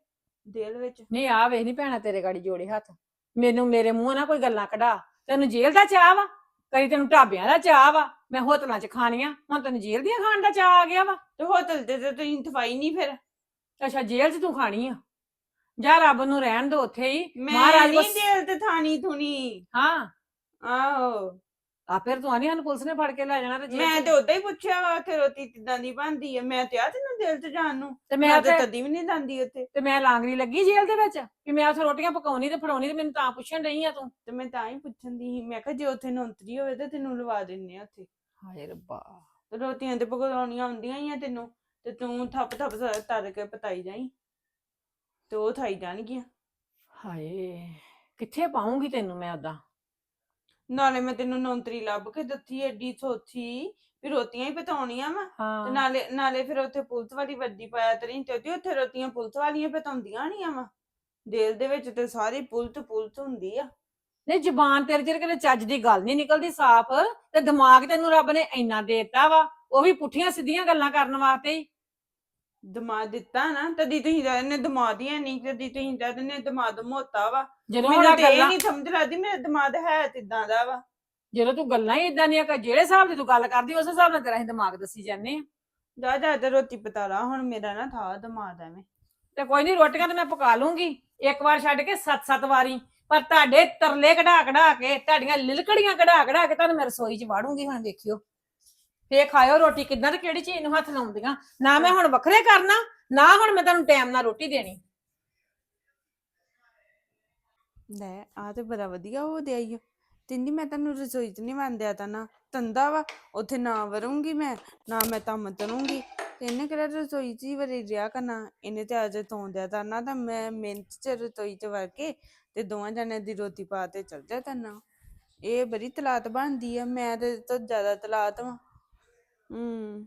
ਦਿਲ ਵਿੱਚ। ਨਹੀਂ ਆ ਵੇਖ ਨਹੀਂ ਭੈਣਾ ਤੇਰੇ ਗਾੜੀ ਜੋੜੇ ਹੱਥ। ਮੈਨੂੰ ਮੇਰੇ ਮੂੰਹ ਨਾ ਕੋਈ ਗੱਲਾਂ ਕਢਾ। ਤੈਨੂੰ ਜੇਲ੍ਹ ਦਾ ਚਾਹ ਵਾ? ਕਦੀ ਤੈਨੂੰ ਢਾਬਿਆਂ ਦਾ ਚਾਹ ਵਾ? ਮੈਂ ਹੋਟਲਾਂ 'ਚ ਖਾਣੀਆਂ। ਹੁਣ ਤੈਨੂੰ ਜੇਲ੍ਹ ਦੀਆਂ ਖਾਣ ਦਾ ਚਾਹ ਆ ਗਿਆ ਵਾ? ਤੇ ਹੋਟਲ ਤੇ ਤੇ ਤੁਸੀਂ ਦਵਾਈ ਨਹੀਂ ਫਿਰ। ਅੱਛਾ ਜੇਲ੍ਹ 'ਚ ਤੂੰ ਖਾਣੀ ਆ? ਜਾ ਰੱਬ ਨੂੰ ਰਹਿਣ ਦੋ ਉੱਥੇ ਹੀ। ਮੈਂ ਮਹਾਰਾਜ ਨਹੀਂ ਬਸ- ਦਿਲ ਤੇ ਥਾਣੀ ਥੁਣੀ। ਹਾਂ। ਆਹੋ। ਆ ਫਿਰ ਤੂੰ ਆਨੀ ਸਾਨੂੰ ਪੁਲਿਸ ਨੇ ਫੜ ਕੇ ਲੈ ਜਾਣਾ ਤੇ ਜੇਲ੍ਹ ਮੈਂ 'ਚ। ਤੇ ਉਦਾਂ ਹੀ ਪੁੱਛਿਆ ਵਾ ਉੱਥੇ ਰੋਟੀ ਕਿਦਾਂ ਦੀ ਬਣਦੀ ਆ। ਮੈਂ ਤੇ ਆ ਤੈਨੂੰ ਦਿਲ ਤੇ ਜਾਣ ਨੂੰ। ਤੇ ਮੈਂ ਮੈਂ ਤੇ ਤੇ ਕਦੀ ਵੀ ਨਹੀਂ ਜਾਂਦੀ ਉੱਥੇ। ਤੇ ਮੈਂ ਲਾਂਗਰੀ ਲੱਗੀ ਜੇਲ੍ਹ ਦੇ ਵਿੱਚ? ਕਿ ਮੈਂ ਉੱਥੇ ਰੋਟੀਆਂ ਪਕਾਉਣੀ ਤੇ ਫੜਾਉਣੀ ਤੇ ਮੈਨੂੰ ਤਾਂ ਪੁੱਛਣ ਰਹੀ ਆ ਤੂੰ। ਤੇ ਮੈਂ ਤਾਂ ਹੀ ਪੁੱਛਣ ਦੀ ਸੀ। ਮੈਂ ਕਿਹਾ ਜੇ ਉੱਥੇ ਨੌਂਤਰੀ ਹੋਵੇ ਤਾਂ ਤੈਨੂੰ ਲਵਾ ਦਿੰਨੇ ਆ ਉੱਥੇ। ਹਾਏ ਰੱਬਾ। ਤੇ ਰੋਟੀਆਂ ਤੇ ਪਕਾਉਣੀਆਂ ਆਉਂਦੀਆਂ ਹੀ ਆ ਤੈਨੂੰ। ਤੇ ਤੂੰ ਥੱਪ ਥੱਪ ਤਰ ਕੇ ਪਤਾਈ ਜਾਈ ਤੇ ਉਹ ਥਾਈ ਜਾਣਗੀਆਂ। ਹਾਏ ਕਿੱਥੇ ਪਾਉਂਗੀ ਤੈਨੂੰ ਮੈਂ ਉਦਾਂ ਨਾਲੇ ਮੈਂ ਤੈਨੂੰ ਨੌਂਤਰੀ ਲੱਭ ਕੇ ਦਿੱਤੀ ਐਡੀ ਸੋਥੀ ਵੀ ਰੋਟੀਆਂ ਹੀ ਪਤਾਉਣੀਆਂ ਵਾ। ਤੇ ਹਾਂ। ਨਾਲੇ ਨਾਲੇ ਫਿਰ ਉੱਥੇ ਪੁਲਿਸ ਵਾਲੀ ਵੱਡੀ ਪਾਇਆ ਤਰੀ ਤੇ ਉਹਦੀ ਉੱਥੇ ਰੋਟੀਆਂ ਪੁਲਿਸ ਵਾਲੀਆਂ ਪਤਾਉਂਦੀਆਂ ਨਹੀਂ ਆਵਾ ਦਿਲ ਦੇ ਵਿੱਚ ਤੇ ਸਾਰੀ ਪੁਲਿਸ ਪੁਲਿਸ ਹੁੰਦੀ ਆ। ਨਹੀਂ ਜ਼ੁਬਾਨ ਤੇਰੇ ਜਿਹੜੇ ਕਿਤੇ ਚੱਜ ਦੀ ਗੱਲ ਨਹੀਂ ਨਿਕਲਦੀ ਸਾਫ਼ ਤੇ ਦਿਮਾਗ ਤੈਨੂੰ ਰੱਬ ਨੇ ਇੰਨਾ ਦੇਤਾ ਵਾ ਉਹ ਵੀ ਪੁੱਠੀਆਂ ਸਿੱਧੀਆਂ ਗੱਲਾਂ ਕਰਨ ਵਾਸਤੇ ਹੀ। ਦਿਮਾਗ ਦਿੱਤਾ ਨਾ ਤਦੀ ਤੁਸੀਂ ਕਹਿੰਦੇ ਦਿਮਾਗ ਹੀ ਹੈ ਨਹੀਂ ਤਦੀ ਤੁਸੀਂ ਕਹਿੰਦੇ ਦਿਮਾਗ ਮੋਤਾ ਵਾ। ਜਦੋਂ ਮੈਨੂੰ ਹੁਣ ਤੇ ਇਹ ਗੱਲਾਂ ਨਹੀਂ ਸਮਝ ਲੱਗਦੀ ਮੇਰਾ ਦਿਮਾਗ ਹੈ ਤਿੱਦਾਂ ਦਾ ਵਾ। ਜਦੋਂ ਤੂੰ ਗੱਲਾਂ ਹੀ ਇਦਾਂ ਦੀਆਂ ਕਰ ਜਿਹੜੇ ਹਿਸਾਬ ਦੀ ਤੂੰ ਗੱਲ ਕਰਦੀ ਉਸ ਹਿਸਾਬ ਨਾਲ ਤੇਰਾ ਹੀ ਦਿਮਾਗ ਦੱਸੀ ਜਾਂਦੇ ਆ ਜਾ ਜਾ ਤੇ ਰੋਟੀ ਪਤਾ ਲਾ ਹੁਣ ਮੇਰਾ ਨਾ ਥਾ ਦਿਮਾਗ ਐਵੇਂ। ਤੇ ਕੋਈ ਨਹੀਂ ਰੋਟੀਆਂ ਤੇ ਮੈਂ ਪਕਾ ਲੂੰਗੀ। ਇੱਕ ਵਾਰ ਛੱਡ ਕੇ ਸੱਤ ਸੱਤ ਵਾਰੀ। ਪਰ ਤੁਹਾਡੇ ਤਰਲੇ ਕਢਾ ਕਢਾ ਕੇ ਤੁਹਾਡੀਆਂ ਲਿਲਕੜੀਆਂ ਕਢਾ ਕਢਾ ਕੇ ਤੁਹਾਨੂੰ ਮੈਂ ਰਸੋਈ 'ਚ ਵਾੜੂੰਗੀ ਹੁਣ ਵੇਖਿਓ ਫੇਰ ਖਾਇਓ ਰੋਟੀ, ਕਿੱਦਾਂ ਤੇ ਕਿਹੜੀ ਚੀਜ਼ ਨੂੰ ਹੱਥ ਲਾਉਂਦੀਆਂ? ਨਾ ਮੈਂ ਹੁਣ ਵੱਖਰੇ ਕਰਨਾ, ਨਾ ਹੁਣ ਮੈਂ ਤੁਹਾਨੂੰ ਟਾਈਮ ਨਾਲ ਰੋਟੀ ਦੇਣੀ। ਲੈ ਆ ਤੇ ਬੜਾ ਵਧੀਆ ਹੋ ਦਿਆ ਈ ਤਿੰਦੀ ਮੈਂ ਤੈਨੂੰ ਰਸੋਈ 'ਚ ਨਹੀਂ ਵੰਦਿਆ ਤਾਂ ਨਾ ਤੰਦਾ ਵਾ, ਉੱਥੇ ਨਾ ਵਰੂੰਗੀ ਮੈਂ, ਨਾ ਮੈਂ ਤਾਂ ਤਰੂੰਗੀ। ਤੇ ਇਹਨੇ ਕਿਹੜਾ ਰਸੋਈ 'ਚ ਹੀ ਵਰੀ ਰਿਆ ਕਰਨਾ? ਇਹਨੇ ਤੇ ਅੱਜ ਤੋਂਦਿਆ ਤਾਂ ਨਾ ਤਾਂ ਮੈਂ ਮਿਹਨਤ 'ਚ ਰਸੋਈ 'ਚ ਵਰ ਕੇ ਤੇ ਦੋਵਾਂ ਜਣਿਆਂ ਦੀ ਰੋਟੀ ਪਾ ਤੇ ਚਲ ਜਾ ਤਾਂ ਇਹ ਬੜੀ ਤਲਾਤ ਬਣਦੀ ਆ, ਮੈਂ ਤੇ ਤੋਂ ਜ਼ਿਆਦਾ ਤਲਾਤ ਵਾਂ। ਹੂੰ।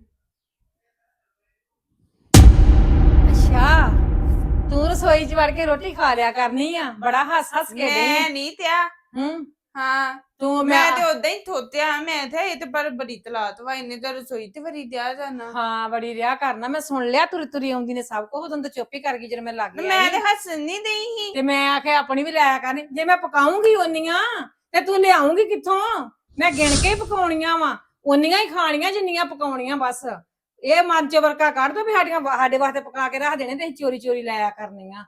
ਅੱਛਾ ਤੂੰ ਰਸੋਈ 'ਚ ਵੜ ਕੇ ਰੋਟੀ ਖਾ ਲਿਆ ਕਰਨੀ ਆ। ਬੜਾ ਹੱਸ ਹੱਸ ਕੇ ਮੈਂ ਨਹੀਂ ਤਿਆ। ਹੂੰ। ਹਾਂ। ਤੂੰ ਮੈਂ ਤੇ ਉਦਾਂ ਹੀ ਥੋਤਿਆ। ਮੈਂ ਤੇ ਇਹ ਤੇ ਪਰ ਬੜੀ ਤਲਾਤ ਵਾ। ਇਹਨੇ ਤਾਂ ਰਸੋਈ ਤੇ ਵਰੀ ਦਿਆ ਜਾਣਾ। ਹਾਂ ਬੜੀ ਰਿਆ ਕਰਨਾ। ਮੈਂ ਸੁਣ ਲਿਆ ਤੁਰੀ ਤੁਰੀ ਆਉਂਦੀ ਨੇ ਸਭ ਕੁਝ ਉਦੋਂ ਤਾਂ ਚੁੱਪ ਹੀ ਕਰ ਗਈ ਜਦੋਂ ਮੈਂ ਲੱਗ ਗਿਆ ਮੈਂ ਤੇ ਹੱਸਣ ਨਹੀਂ ਦਈ ਸੀ। ਤੇ ਮੈਂ ਆਖਿਆ ਆਪਣੀ ਵੀ ਲਾਇਆ ਕਰਨੀ। ਜੇ ਮੈਂ ਪਕਾਉਂਗੀ ਓਨੀਆਂ ਤੇ ਤੂੰ ਲਿਆਉਂਗੀ ਕਿੱਥੋਂ? ਮੈਂ ਗਿਣ ਕੇ ਹੀ ਪਕਾਉਣੀਆਂ ਵਾ। ਓਨੀਆਂ ਹੀ ਖਾਣੀਆਂ ਜਿੰਨੀਆਂ ਪਕਾਉਣੀਆਂ ਬਸ। ਇਹ ਮਨ ਚ ਵਰਕਾ ਕੱਢ ਦੋ ਵੀ ਸਾਡੀਆਂ ਸਾਡੇ ਵਾਸਤੇ ਪਕਾ ਕੇ ਰੱਖ ਦੇਣੇ ਤੇ ਅਸੀਂ ਚੋਰੀ ਚੋਰੀ ਲਾਇਆ ਕਰਨੀਆਂ।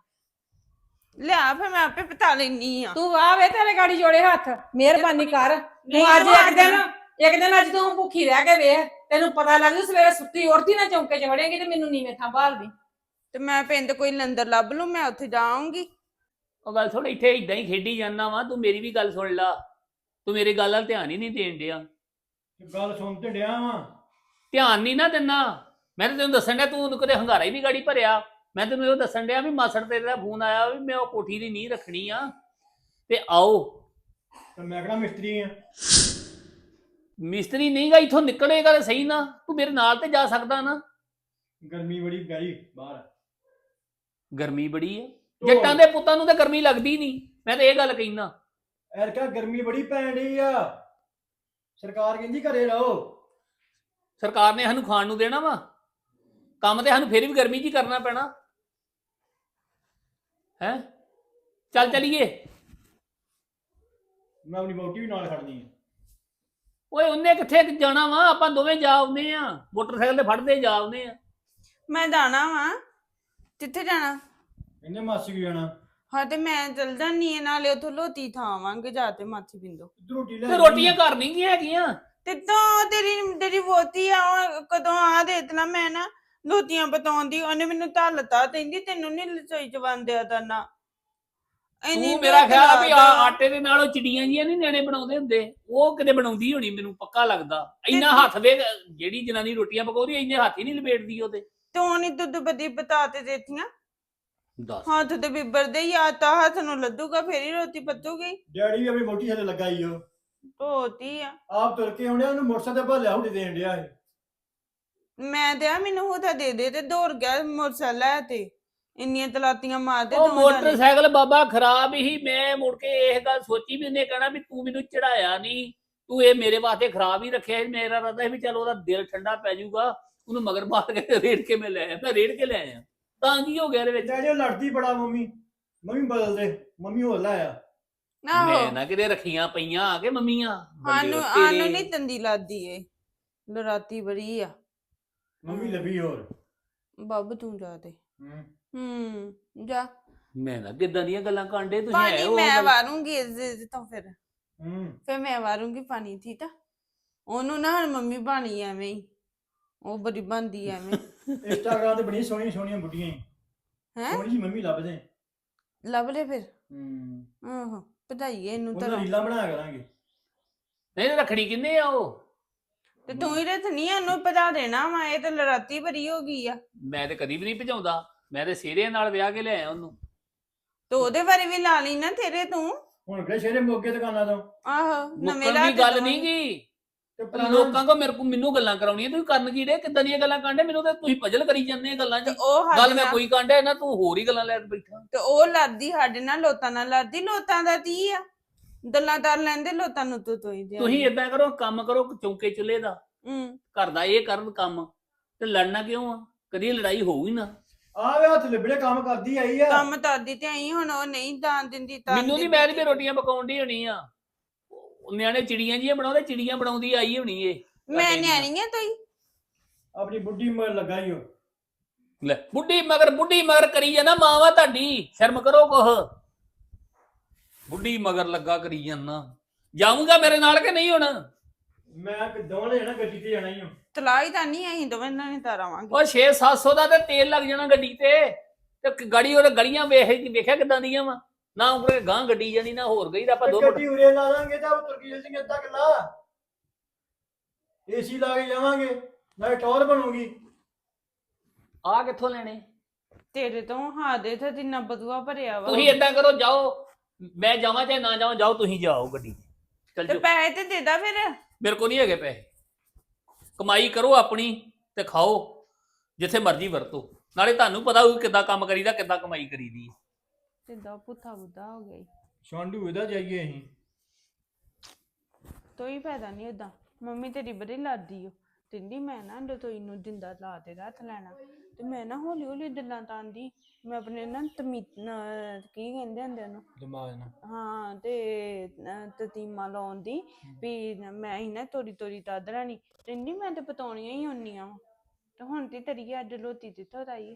ਲਿਆ ਫਿਰ ਮੈਂ ਆਪੇ ਪਤਾ ਲੈਣੀ ਆ। ਤੂੰ ਆ ਵੇ ਤੇਰੇ ਗਾੜੀ ਜੋੜੇ ਹੱਥ ਮਿਹਰਬਾਨੀ ਕਰ। ਤੂੰ ਅੱਜ ਇੱਕ ਦਿਨ ਇੱਕ ਦਿਨ ਅੱਜ ਤੂੰ ਭੁੱਖੀ ਰਹਿ ਕੇ ਵੇਖ ਤੈਨੂੰ ਪਤਾ ਲੱਗ ਜੂ ਸਵੇਰੇ ਸੁੱਤੀ ਔਰਤੀ ਨਾ ਚੌਂਕੇ ਚ ਵੜੇਗੀ ਤੇ ਮੈਨੂੰ ਨੀਵੇਂ ਥਾਂ ਭਾਲਦੀ। ਤੇ ਮੈਂ ਪਿੰਡ ਕੋਈ ਲੰਦਰ ਲੱਭ ਲੂ ਮੈਂ ਉੱਥੇ ਜਾਊਂਗੀ। ਉਹ ਗੱਲ ਸੁਣ ਇੱਥੇ ਇਦਾਂ ਹੀ ਖੇਡੀ ਜਾਂਦਾ ਵਾ ਤੂੰ ਮੇਰੀ ਵੀ ਗੱਲ ਸੁਣ ਲਾ। ਤੂੰ ਮੇਰੀ ਗੱਲ ਵੱਲ ਧਿਆਨ ਹੀ ਨਹੀਂ ਦੇਣ ਡਿਆ। ਗੱਲ ਸੁਣ ਤੇ ਡਿਆ ਵਾਂ। ਧਿਆਨ ਨਹੀਂ ਨਾ ਦਿੰਦਾ। ਮੈਂ ਤਾਂ ਤੈਨੂੰ ਦੱਸਣ ਡਿਆ ਤੂੰ ਉਹਨੂੰ ਕਦੇ ਹੰਗਾਰਾ ਹੀ ਨਹੀਂ ਗਾੜੀ ਭਰਿਆ। ਮੈਂ ਤੈਨੂੰ ਇਹ ਦੱਸਣ ਡਿਆ ਵੀ ਮਾਸੜ ਤੇਰੇ ਦਾ ਫੋਨ ਆਇਆ ਵੀ ਮੈਂ ਉਹ ਕੋਠੀ ਦੀ ਨੀਂਹ ਰੱਖਣੀ ਆ। ਤੇ ਆਓ। ਤੇ ਮੈਂ ਕਿਹੜਾ ਮਿਸਤਰੀ ਆ? ਮਿਸਤਰੀ ਨਹੀਂ ਗਾ ਇੱਥੋਂ ਨਿਕਲੇਗਾ ਤੇ ਸਹੀ ਨਾ। ਤੂੰ ਮੇਰੇ ਨਾਲ ਤੇ ਜਾ ਸਕਦਾ ਨਾ। ਗਰਮੀ ਬੜੀ ਗਈ ਬਾਹਰ। ਗਰਮੀ ਬੜੀ ਆ। ਜੱਟਾਂ ਦੇ ਪੁੱਤਾਂ ਨੂੰ ਤਾਂ ਗਰਮੀ ਲੱਗਦੀ ਨਹੀਂ। ਮੈਂ ਤਾਂ ਇਹ ਗੱਲ ਕਹਿਣਾ ਐਰਕਾ ਗਰਮੀ ਬੜੀ ਪੈਣ ਡਈ ਆ। ਸਰਕਾਰ ਕਹਿੰਦੀ ਘਰੇ ਰਹੋ। ਸਰਕਾਰ ਨੇ ਸਾਨੂੰ ਖਾਣ ਨੂੰ ਦੇਣਾ ਵਾ। ਕੰਮ ਤੇ ਸਾਨੂੰ ਫਿਰ ਵੀ ਗਰਮੀ 'ਚ ਹੀ ਕਰਨਾ ਪੈਣਾ। ਹੈ? ਚੱਲ ਚਲੀਏ। ਮੈਂ ਆਪਣੀ ਵੋਟੀ ਵੀ ਨਾਲ ਖੜਨੀ ਓਏ ਉਹਨੇ ਕਿੱਥੇ ਜਾਣਾ ਵਾ? ਆਪਾਂ ਦੋਵੇਂ ਜਾ ਆਉਂਦੇ ਆ। ਮੋਟਰਸਾਈਕਲ ਤੇ ਫੜਦੇ ਜਾ ਆਉਂਦੇ ਆ। ਮੈਂ ਜਾਣਾ ਵਾ। ਕਿੱਥੇ ਜਾਣਾ? ਇਹਨੇ ਮਾਸੀ ਵੀ ਜਾਣਾ। ਹਾਂ ਤੇ ਮੈਂ ਚਲ ਜਾਨੀ ਆ ਨਾਲੇ ਉੱਥੋਂ ਲੋਤੀ ਥਾਵਾਂਗੇ ਜਾ ਤੇ ਮਾਥੀ ਬਿੰਦੋ। ਇੱਧਰ ਰੋਟੀ ਲੈ ਤੇ ਰੋਟੀਆਂ ਘਰ ਨਹੀਂ ਗੀਆਂ ਹੈਗੀਆਂ? ਤੇ ਤੋਂ ਤੇਰੀ ਤੇਰੀ ਵੋਤੀ ਆ ਉਹ ਕਦੋਂ ਆ ਦੇ ਇਤਨਾ ਮੈਂ ਨਾ ਲੋਤੀਆਂ ਬਤਾਉਂਦੀ ਉਹਨੇ ਮੈਨੂੰ ਧੱਲਤਾ ਕਹਿੰਦੀ ਤੈਨੂੰ ਨਹੀਂ ਰਸੋਈ ਚ ਵੰਦਿਆ ਤਾਂ ਨਾ ਇੰਨੀ ਤੂੰ ਮੇਰਾ ਖਿਆਲ ਆ ਵੀ ਆ। ਆਟੇ ਦੇ ਨਾਲ ਉਹ ਚਿੜੀਆਂ ਜੀਆਂ ਨਹੀਂ ਨਿਆਣੇ ਬਣਾਉਂਦੇ ਹੁੰਦੇ? ਉਹ ਕਿਤੇ ਬਣਾਉਂਦੀ ਹੋਣੀ ਮੈਨੂੰ ਪੱਕਾ ਲੱਗਦਾ। ਇੰਨਾ ਹੱਥ ਵੇ ਜਿਹੜੀ ਜਨਾਨੀ ਰੋਟੀਆਂ ਪਕਾਉਂਦੀ ਇੰਨੇ ਹੱਥ ਹੀ ਨਹੀਂ ਲਪੇਟਦੀ ਉਹਦੇ। ਤੂੰ ਨਹੀਂ ਦੁੱਧ ਬਦੀ ਬਤਾ ਤੇ ਦੇਤੀਆਂ। ਦੱਸ। ਹੱਥ ਤੇ ਬਿਬਰਦੇ ਹੀ ਆਤਾ ਹੱਥ ਨੂੰ ਲੱਦੂਗਾ ਫੇਰ ਹੀ ਰੋਟੀ ਪੱਤੂਗੀ। ਡੈਡੀ ਵੀ ਆਪਣੀ ਵੋਟੀ ਥੱਲੇ ਲੱਗਾ ਈ ਉਹ ਧੋਤੀ ਆ। ਆਪ ਤੁਰ ਕੇ ਆਉਂਦਿਆ ਉਹਨੂੰ ਮੋਟਰਸਾਈਕਲ ਤੇ ਭਾਲਿਆ ਹੁਣੇ ਦੇਣ ਡਿਆ ਇਹ। ਮੈਂ ਤੇ ਆ ਮੈਨੂੰ ਉਹਦਾ ਦੇ ਦੇ ਤੇ ਦੌੜ ਗਿਆ ਮੋਟਰਸਾਈਕਲ ਲੈ ਤੇ। ਇੰਨੀਆਂ ਤਲਾਤੀਆਂ ਮਾਰਦੇ ਉਹ ਦੋਵੇਂ ਜਾਣੇ। ਮੋਟਰਸਾਈਕਲ ਬਾਬਾ ਖਰਾਬ ਹੀ ਮੈਂ ਮੁੜ ਕੇ ਇਹ ਗੱਲ ਸੋਚੀ ਵੀ ਉਹਨੇ ਕਹਿਣਾ ਵੀ ਤੂੰ ਮੈਨੂੰ ਚੜਾਇਆ ਨਹੀਂ। ਤੂੰ ਇਹ ਮੇਰੇ ਵਾਸਤੇ ਖਰਾਬ ਹੀ ਰੱਖਿਆ ਸੀ। ਮੇਰਾ ਰਦਾ ਵੀ ਚਲ ਉਹਦਾ ਦਿਲ ਠੰਡਾ ਪੈ ਜਾਊਗਾ। ਉਹਨੂੰ ਮਗਰ ਮਾਰ ਕੇ ਰੇੜ ਕੇ ਮੈਂ ਲੈ ਆਇਆ ਮੈਂ ਰੇੜ ਕੇ ਲੈ ਆਇਆ। ਤਾਂ ਕੀ ਹੋ ਗਿਆ ਇਹਦੇ ਵਿੱਚ। ਡੈਡੀ ਉਹ ਲੜਦੀ ਬੜਾ ਮੰਮੀ ਮੰਮੀ ਬਦਲ ਦੇ ਮੰਮੀ ਹੋਰ ਲਾਇਆ ਆਹੋ। ਮੈਂ ਨਾ ਕਿਤੇ ਰੱਖੀਆਂ ਪਈਆਂ ਆ ਕੇ ਮੰਮੀਆਂ। ਆਨੂੰ ਆਨੂੰ। ਨਹੀਂ ਤੰਦੀ ਲਾਦੀ ਏ ਲਰਾਤੀ ਬੜੀ ਆ। ਮੰਮੀ ਲੱਭੀ ਹੋਰ। ਬੱਬ ਤੂੰ ਜਾ ਤੇ। ਹੂੰ। ਹੂੰ ਜਾ। ਮੈਂ ਨਾ ਕਿਦਾਂ ਦੀਆਂ ਗੱਲਾਂ ਕਾਂਡੇ ਤੁਸੀਂ ਪਾਣੀ ਹੈ। ਉਹ ਮੈਂ ਵਾਰੂੰਗੀ ਇਸ ਇਸ ਤੋਂ ਫਿਰ। ਹੂੰ। ਫਿਰ ਮੈਂ ਵਾਰੂੰਗੀ ਪਾਣੀ ਠੀਕ ਆ? ਉਹਨੂੰ ਨਾ ਹੁਣ ਮੰਮੀ ਬਾਣੀ ਐਵੇਂ ਹੀ। ਉਹ ਬੜੀ ਬੰਦੀ ਐਵੇਂ। ਇੰਸਟਾਗ੍ਰਾਮ ਤੇ ਬੜੀ ਸੋਹਣੀਆਂ ਸੋਹਣੀਆਂ ਬੁੱਢੀਆਂ ਈ। ਹੈ? ਸੋਹਣੀ ਜੀ ਮੰਮੀ ਲੱਭਦੇ। ਲੱਭ ਲੈ ਫਿਰ। ਹੂੰ। ਆਹੋ ਵਧਾਈਏ ਇਹਨੂੰ ਉਹਨਾਂ ਤਾਂ। ਰੀਲਾਂ ਬਣਾਇਆ ਕਰਾਂਗੇ। ਨਹੀਂ ਰੱਖਣੀ ਕਿੰਨੇ ਆ ਉਹ? ਤੇ ਤੂੰ ਹੀ ਰਥਨੀ ਉਹਨੂੰ ਪਤਾ ਦੇਣਾ ਵਾ ਇਹ ਤਾਂ ਲਰਾਤੀ ਭਰੀ ਹੋ ਗਈ ਆ। ਮੈਂ ਤੇ ਕਦੀ ਵੀ ਨਹੀਂ ਭਜਾਉਂਦਾ। ਮੈਂ ਤੇ ਸਿਹਰੇ ਨਾਲ ਵਿਆਹ ਕੇ ਲਿਆਇਆ ਉਹਨੂੰ। ਤੇ ਉਹਦੇ ਬਾਰੇ ਵੀ ਲਾ ਲਈ ਨਾ ਤੇਰੇ ਤੂੰ। ਹੁਣ ਕਿਹੜੇ ਸ਼ਹਿਰੇ ਮੋਗੇ ਦੁਕਾਨਾਂ ਤੋਂ? ਆਹੋ ਨਵੇਂ ਮੁੱਕਣ ਲਾ ਦੀ ਕੇ ਗੱਲ ਦੇਵਾਂਗੇ। ਨਹੀਂ ਗੀ ਤੇ ਲੋਕਾਂ ਕੋ ਮੇਰੇ ਕੋ ਮੈਨੂੰ ਗੱਲਾਂ ਕਰਾਉਣੀਆਂ ਤੁਸੀਂ ਕਰਨ ਕੀ ਡੇ ਕਿੱਦਾਂ ਦੀਆਂ ਗੱਲਾਂ ਕਾਂਡੇ ਮੈਨੂੰ ਤਾਂ ਤੁਸੀਂ ਪਜਲ ਕਰੀ ਜਾਂਦੇ ਆ ਗੱਲਾਂ ਤੇ 'ਚ ਉਹ ਗੱਲ ਮੈਂ ਕੋਈ ਕਾਂਡਿਆ ਨਾ ਤੂੰ ਹੋਰ ਹੀ ਗੱਲਾਂ ਲੈ ਕੇ ਬੈਠਾ। ਤੇ ਉਹ ਲਾਦੀ ਸਾਡੇ ਨਾਲ ਲੋਤਾਂ ਨਾਲ ਲਾਦੀ ਲੋਤਾਂ ਦਾ ਤੀ ਆ। ਗੱਲਾਂ ਕਰ ਲੈਂਦੇ ਲੋਤਾਂ ਨੂੰ ਤੂੰ ਤੋਈ ਦੇ ਤੁਸੀਂ ਇਦਾਂ ਕਰੋ ਕੰਮ ਕਰੋ ਚੌਂਕੇ ਚੁੱਲ੍ਹੇ ਦਾ। ਹੂੰ। ਘਰ ਦਾ ਇਹ ਕਰਨ ਕੰਮ। ਤੇ ਲੜਨਾ ਕਿਉਂ ਆ? ਕਦੀ ਲੜਾਈ ਹੋਊ ਹੀ ਨਾ ਆਵੇ ਹੱਥ ਲਿਬੜੇ ਕੰਮ ਕਰਦੀ ਆਈ ਆ। ਕੰਮ ਤਾਦੀ ਤੇ ਆਈ ਹੁਣ ਉਹ ਨਹੀਂ ਦਾਨ ਦਿੰਦੀ ਤਾਂ ਮੈਨੂੰ ਨਹੀਂ ਮੈਂ ਵੀ ਰੋਟੀਆਂ ਪਕਾਉਣ ਦੀ ਹੋਣੀ ਆ। ਉਹ ਨਿਆਣੇ ਚਿੜੀਆਂ ਜੀਆਂ ਬਣਾਉਂਦੇ ਚਿੜੀਆਂ ਬਣਾਉਂਦੀ ਆਈ ਹੋਣੀ ਏ ਮੈਂ। ਨਿਆਣੀ ਆ ਤੋਈ ਆਪਣੀ ਬੁੱਢੀ ਮਰ ਲੱਗਾ ਉਹ ਲੈ ਬੁੱਢੀ ਮਗਰ ਬੁੱਢੀ ਮਗਰ ਕਰੀ ਜਾਂਦਾ ਮਾਵਾ ਤੁਹਾਡੀ ਸ਼ਰਮ ਕਰੋ ਕੁਹ ਬੁੱਢੀ ਮਗਰ ਲੱਗਾ ਕਰੀ ਜਾਂਦਾ। ਜਾਊਂਗਾ ਮੇਰੇ ਨਾਲ ਕਿ ਨਹੀਂ ਹੁਣ? ਮੈਂ ਦੋਵਾਂ ਨੇ ਜਾਣਾ ਗੱਡੀ ਤੇ ਜਾਣਾ ਹੀ ਹਾਂ ਤਲਾਈ ਤਾਂ ਨਹੀਂ ਅਸੀਂ ਦੋਵੇਂ ਨਾਲ ਹੀ ਤਾਰਾਵਾਂਗੇ ਉਹ 6-700 ਦਾ ਤੇ ਤੇਲ ਲੱਗ ਜਾਣਾ ਗੱਡੀ ਤੇ। ਤੇ ਕ- ਗਾੜੀ ਉਹ ਗਲੀਆਂ ਵੇਖ ਵੇਖਿਆ ਕਿਦਾਂ ਦੀਆਂ ਵਾ? ਨਾ ਉਪਰੇ ਗਾਂ ਗੱਡੀ ਜਾਣੀ ਨਾ ਹੋਰ ਗਈ ਤਾਂ ਆਪਾਂ ਦੋ ਮਿੰਟ ਗੱਡੀ ਉਰੇ ਲਾ ਦਾਂਗੇ ਤਾਂ ਤੁਰਕੀ ਸਿੰਘ ਅੱਧਾ ਕਿਲਾ। ਏਸੀ ਲਾ ਕੇ ਜਾਵਾਂਗੇ ਨਾਲੇ ਟੌਰ ਬਣੂਗੀ। ਆ ਕਿੱਥੋਂ ਲੈਣੇ? ਤੇਰੇ ਤੋਂ ਹਾਂ ਦੇ ਤੇ ਤਿੰਨਾ ਬਦੂਆ ਭਰਿਆ ਵਾ। ਤੁਸੀਂ ਏਦਾਂ ਕਰੋ ਜਾਓ। ਮੈਂ ਜਾਵਾਂ ਚਾਹੇ ਨਾ ਜਾਵਾਂ ਜਾਓ ਤੁਸੀਂ ਜਾਓ ਗੱਡੀ। ਚੱਲ ਤੇ ਜਾਓ। ਪੈਸੇ ਤੇ ਦੇ ਦਾ ਫਿਰ? ਮੇਰੇ ਕੋਲ ਨਹੀਂ ਹੈਗੇ ਪੈਸੇ। ਕਮਾਈ ਕਰੋ ਆਪਣੀ ਤੇ ਖਾਓ ਜਿੱਥੇ ਮਰਜ਼ੀ ਵਰਤੋ। ਨਾਲੇ ਤੁਹਾਨੂੰ ਪਤਾ ਹੋਊ ਕਿੱਦਾਂ ਕੰਮ ਕਰੀਦਾ ਕਿੱਦਾਂ ਕਮਾਈ ਕਰੀਦੀ। ਹੈ। ਤਿੰਦਾ ਪੁੱਠਾ ਬੁੱਧਾ ਹੋ ਗਿਆ ਈ। ਸ਼ਾਂਡੂ ਇਹਦਾ ਜਾਈਏ ਅਸੀਂ। ਤੋਈ ਫਾਇਦਾ ਨਹੀਂ ਓਦਾਂ ਮੰਮੀ ਤੇਰੀ ਬੜੀ ਲਾਦੀ ਓ। ਤਿੰਦੀ ਮੈਂ ਨਾ ਰਸੋਈ ਨੂੰ ਜਿੰਦਾ ਲਾ ਦੇ ਹੱਥ ਲੈਣਾ। ਤੇ ਮੈਂ ਨਾ ਹੌਲੀ ਹੌਲੀ ਦਿਲਾਂ ਤਾਂਦੀ ਮੈਂ ਆਪਣੇ ਨਾ ਤਮੀ ਅਹ ਕੀ ਕਹਿੰਦੇ ਹੁੰਦੇ ਉਹਨੂੰ? ਦਿਮਾਗ ਨਾਲ। ਹਾਂ ਤੇ ਅਹ ਤਤੀਮਾ ਲਾਉਣ ਦੀ। ਵੀ ਮੈਂ ਹੀ ਨਾ ਤੋਰੀ ਤੋਰੀ ਤੱਦ ਲੈਣੀ। ਤਿੰਦੀ ਮੈਂ ਤੇ ਪਤਾਉਣੀਆਂ ਹੀ ਹੁੰਨੀਆਂ ਵਾਂ। ਤੇ ਹੁਣ ਤੇ ਤੇਰੀ ਅੱਜ ਲੋਤੀ ਜਿੱਥੋਂ ਆਈ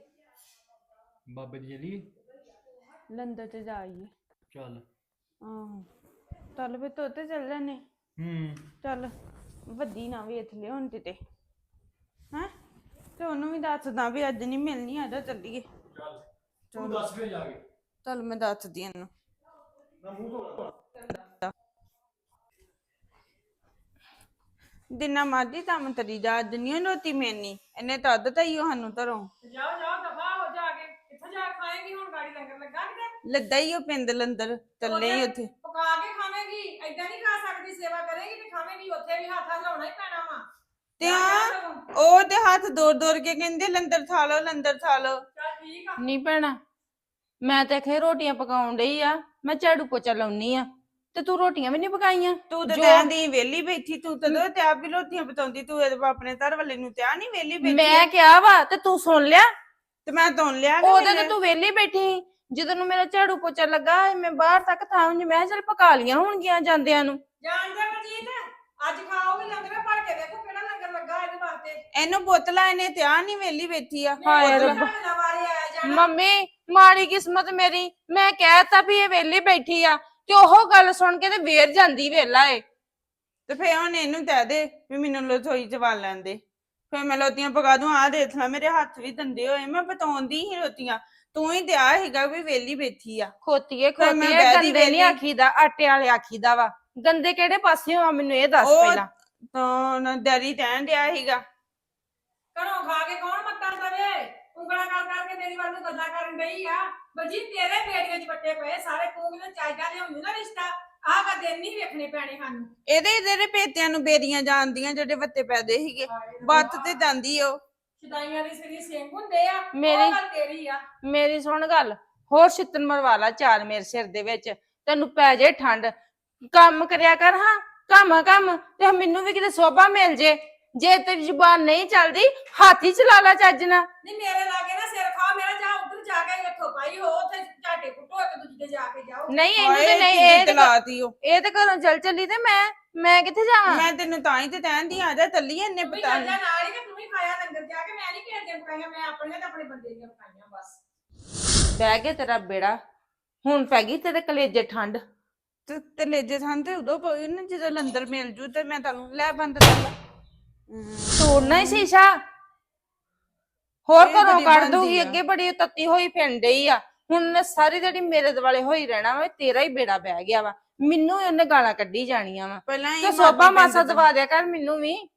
ਬਾਬੇ ਦੀ ਚਲੀਏ ਲੰਦਰ ਤੇ ਜਾਈਏ ਚੱਲ। ਆਹੋ। ਚੱਲ ਵੀ ਤੋਤੇ ਚੱਲ ਜਾਨੇ ਹੂੰ। ਚੱਲ ਵੱਡੀ ਨਾ ਵੇਖ ਲਿਓ ਹੁਣ ਤੇ ਹੈ? ਤੇ ਉਹਨੂੰ ਵੀ ਦੱਸਦਾ ਵੀ ਅੱਜ ਨਹੀਂ ਮਿਲਣੀ ਆਦਾ ਚੱਲੀਏ। ਚੱਲ। ਤੂੰ ਦੱਸ ਫਿਰ ਜਾ ਕੇ। ਚੱਲ ਮੈਂ ਦੱਸਦੀ ਇਹਨੂੰ। ਮੈਂ ਮੂੰਹ ਦਿਨਾ ਮਾਦੀ ਕੰਮ ਤਰੀ ਜਾ ਅੱਜ ਨਹੀਂ ਰੋਟੀ ਮਿਲਣੀ। ਇਹਨੇ ਤਾਂ ਅੱਧ ਤਾਂ ਹੀ ਸਾਨੂੰ ਧਰੋਂ ਜਾਓ ਜਾਓ ਦਫਾ ਹੋ ਜਾ ਕੇ ਕਿੱਥੋਂ ਜਾ ਕੇ ਖਾਏਗੀ ਹੁਣ ਗਾੜੀ ਲੰਗਰ ਲੱਗਾ ਕਿਤੇ? ਲੱਦਾ ਹੀ ਉਹ ਪਿੰਡ ਲੰਦਰ ਚੱਲੇ ਹੀ ਉੱਥੇ। ਪਕਾ ਕੇ ਖਾਵੇਂਗੀ ਐਦਾਂ ਨਹੀਂ ਖਾ ਸਕਦੀ ਸੇਵਾ ਕਰੇਗੀ ਤੇ ਖਾਵੇਂਗੀ ਉੱਥੇ ਵੀ ਹੱਥ ਲਾਉਣਾ ਹੀ ਪੈਣਾ ਵਾ। ਤੇ ਹਾਂ ਉਹ ਤੇ ਹੱਥ ਦੌੜ ਦੌੜ ਕੇ ਕਹਿੰਦੇ ਲੰਦਰ ਥਾ ਲਓ ਲੰਦਰ ਥਾ ਲਓ। ਚੱਲ ਠੀਕ ਆ। ਨਹੀਂ ਭੈਣਾ ਮੈਂ ਤੇ ਖੇ ਰੋਟੀਆਂ ਪਕਾਉਣ ਡਈ ਆ ਮੈਂ ਝਾੜੂ ਪੋਚਾ ਲਾਉਣੀ ਆ ਤੇ ਤੂੰ ਰੋਟੀਆਂ ਵੀ ਨਹੀਂ ਪਕਾਈਆਂ? ਤੂੰ ਤੇ ਜੋ- ਕਹਿੰਦੀ ਵਿਹਲੀ ਬੈਠੀ ਤੂੰ ਤਾਂ ਤੇ ਆਪ ਵੀ ਰੋਟੀਆਂ ਬਤਾਉਂਦੀ ਤੂੰ ਇਹਦੇ ਆਪਣੇ ਘਰ ਵਾਲੇ ਨੂੰ ਤੇ ਆ ਨਹੀਂ ਵਿਹਲੀ ਬੈਠੀ ਮੈਂ ਕਿਹਾ ਵਾ ਤੇ ਤੂੰ ਸੁਣ ਲਿਆ ਤੇ ਮੈਂ ਧੋਣ ਲਿਆ ਕਿ ਉਹਦੇ ਤੇ ਤੂੰ ਵਿਹਲੀ ਬੈਠੀ ਸੀ। ਜਦੋਂ ਨੂੰ ਮੇਰਾ ਝਾੜੂ ਪੋਚਾ ਲੱਗਾ ਮੈਂ ਬਾਹਰ ਤੱਕ ਥਾਂ ਮੈਂ ਕਿਹਾ ਚੱਲ ਪਕਾ ਲੀਆਂ ਹੋਣਗੀਆਂ ਜਾਂਦਿਆਂ ਨੂੰ। ਜਾਣਦੇ ਮਜੀਤ ਅੱਜ ਖਾਓਗੇ ਲੰਗਰ ਪੜ ਕੇ ਵੇਖੋ ਕਿਹੜਾ ਲੰਗਰ ਲੱਗਾ ਇਹਦੇ ਵਾਸਤੇ। ਇਹਨੂੰ ਬੋਤਲਾਂ ਇਹਨੇ ਤੇ ਆ ਨਹੀਂ ਵਿਹਲੀ ਬੈਠੀ ਆ। ਹਾਏ ਰੱਬਾ। ਨਾ ਵਾਰੀ ਆਇਆ ਜਾਣਾ। ਮੰਮੀ ਮਾੜੀ ਕਿਸਮਤ ਮੇਰੀ ਮੈਂ ਕਹਿਤਾ ਵੀ ਇਹ ਵਿਹਲੀ ਬੈਠੀ ਆ ਤੇ ਉਹ ਗੱਲ ਸੁਣ ਕੇ ਤੇ ਵੇਰ ਜਾਂਦੀ ਵੇਲਾ ਏ। ਤੇ ਫੇਰ ਉਹਨੇ ਇਹਨੂੰ ਕਹਿ ਦੇ ਵੀ ਮੈਨੂੰ ਰਸੋਈ ਚ ਲੈਣ ਦੇ। ਫੇਰ ਮੈਂ ਰੋਟੀਆਂ ਪਕਾ ਦੂੰ ਆ ਦੇਖ ਲੈ ਮੇਰੇ ਹੱਥ ਵੀ ਦੰਦੇ ਹੋਏ ਮੈਂ ਬਤਾਉਂਦੀ ਹੀ ਰੋਟੀਆਂ ਤੂੰ ਹੀ ਤੇ ਆ ਹੈਗਾ ਵੀ ਵਿਹਲੀ ਬੈਠੀ ਆ। ਖੋਤੀਏ ਮੈਂ ਖੋਤੀਏ ਗੰਦੇ ਨਹੀਂ ਵੇਲੀ। ਆਖੀਦਾ ਆਟੇ ਵਾਲੇ ਆਖੀਦਾ ਵਾ। ਗੰਦੇ ਕਿਹੜੇ ਪਾਸੇ ਆ ਮੈਨੂੰ ਇਹ ਦੱਸ ਉਹ- ਪਹਿਲਾਂ। ਤਾਂ ਨਾ ਡੈਡੀ ਕਹਿਣ ਡਿਆ ਸੀਗਾ। ਘਰੋਂ ਖਾ ਕੇ ਕੌਣ ਮੱਤਾਂ ਦਵੇ? ਉਂਗਲਾਂ ਕਰ ਕਰਕੇ ਮੇਰੀ ਵੱਲ ਨੂੰ ਗੱਲਾਂ ਕਰਨ ਡਈ ਆ। ਬਜੀ ਤੇਰੇ ਬੇੜੀਆਂ 'ਚ ਵੱਟੇ ਪਏ ਸਾਰੇ ਤੂੰ ਮੈਨੂੰ ਚਾਹੀਦਾ ਲਿਆਉਂਦੀ ਨਾ ਰਿਸ਼ਤਾ। ਆਹ ਕਾ ਦਿਨ ਨਹੀਂ ਵੇਖਣੇ ਪੈਣੇ ਸਾਨੂੰ। ਇਹਦੇ ਇਹਦੇ ਪੇਤਿਆਂ ਨੂੰ ਬੇਰੀਆਂ ਜਾਂਦੀਆਂ ਜਿਹੜੇ ਵੱਤੇ ਪੈਦੇ ਸੀਗੇ। ਬੱਤ ਤੇ ਜਾਂਦੀ ਉਹ। ਸ਼ਦਾਈਆਂ ਦੀ ਸਰੀ ਸਿੰਘ ਹੁੰਦੇ ਆ ਮੇਰੀ- ਉਹ ਗੱਲ ਤੇਰੀ ਆ। ਮੇਰੀ ਸੁਣ ਗੱਲ ਹੋਰ ਛਿੱਤਰ ਮਰਵਾ ਲਾ ਚਾਰ ਮੇਰੇ ਸਿਰ ਦੇ ਵਿੱਚ। ਤੈਨੂੰ ਪੈ ਜੇ ਠੰਡ। ਕੰਮ ਕਰਿਆ ਕਰ ਹਾਂ। ਕੰਮ ਕੰਮ। ਤੇ ਮੈਨੂੰ ਵੀ ਕਿਤੇ ਸੋਭਾ ਮਿਲ ਜੇ। ਜੇ ਤੇਰੀ ਜ਼ੁਬਾਨ ਨਹੀਂ ਚੱਲਦੀ ਹੱਥ ਹੀ ਚਲਾ ਲਾ ਚੱਜ ਨਾਲ। ਨਹੀਂ ਮੇਰੇ ਲਾਗੇ ਨਾ ਸਿਰ ਖਾ ਮੇਰਾ ਜਾ ਜਾ ਕੇ ਇੱਥੋਂ ਪਾਈ ਹੋ ਉੱਥੇ ਝਾਟੇ ਪੁੱਟੋ ਇੱਕ ਦੂਜੇ ਦੇ ਜਾ ਕੇ ਜਾਓ। ਨਹੀਂ ਇਹਨੂੰ ਤੇ ਨਹੀਂ ਇਹ ਤੇ ਘ- ਤਲਾਤੀ ਉਹ ਇਹ ਤੇ ਘਰੋਂ ਚੱਲ ਚੱਲੀ ਤੇ ਮੈਂ ਮੈਂ ਕਿੱਥੇ ਜਾਵਾਂ? ਮੈਂ ਤੈਨੂੰ ਤਾਂ ਹੀ ਤੇ ਕਹਿੰਦੀ ਆ ਜਾ ਚੱਲੀ ਇਹਨੇ ਤੂੰ ਵੀ ਪਤਾ ਚੱਲ ਜਾ ਨਹੀਂ ਨਾਲ ਹੀ ਕਿ ਤੂੰ ਵੀ ਖਾਇਆ ਲੰਗਰ ਜਾ ਕੇ ਮੈਂ ਨਹੀਂ ਕਿਸੇ ਦਿਨ ਪਕਾਈਆਂ ਮੈਂ ਆਪਣੀਆਂ ਤੇ ਆਪਣੇ ਬੰਦੇ ਦੀਆਂ ਪਕਾਈਆਂ ਬਸ। ਬਹਿ ਗਿਆ ਤੇਰਾ ਬੇੜਾ ਹੁਣ ਪੈ ਗਈ ਤੇਰੇ ਕਲੇਜੇ ਠੰਡ। ਤੇ ਤੇ ਲੇਜੇ ਥਾਂ ਤੇ ਉਦੋਂ ਪਈ ਨਾ ਜਦੋਂ ਲੰਦਰ ਮਿਲ ਜੂ ਤੇ ਮੈਂ ਤੁਹਾਨੂੰ ਲੈ ਬੰਦ ਕਰ ਲਾ। ਹਮ, ਤੋੜਨਾ ਹੀ ਸ਼ੀਸ਼ਾ। ਹੋਰ ਇਹ ਘਰੋਂ ਬੜੀ ਕੱਢ ਬਣਦੀ ਦੂਗੀ ਆ। ਅੱਗੇ ਬੜੀ ਤੱਤੀ ਹੋਈ ਫਿਰਨ ਡਈ ਆ। ਹੁਣ ਉਹਨੇ ਸਾਰੀ ਜਿਹੜੀ ਮੇਰੇ ਦੁਆਲੇ ਹੋਈ ਰਹਿਣਾ ਵਾ ਤੇਰਾ ਹੀ ਬੇੜਾ ਬਹਿ ਗਿਆ ਵਾ। ਮੈਨੂੰ ਹੀ ਉਹਨੇ ਗਾਲਾਂ ਕੱਢੀ ਜਾਣੀਆਂ ਵਾ। ਪਹਿਲਾਂ ਹੀ ਤੇ ਸੋਭਾ ਮਾਸਾ ਪੈਂਦੀ। ਦਵਾ ਦਿਆ ਕਰ ਮੈਨੂੰ ਵੀ।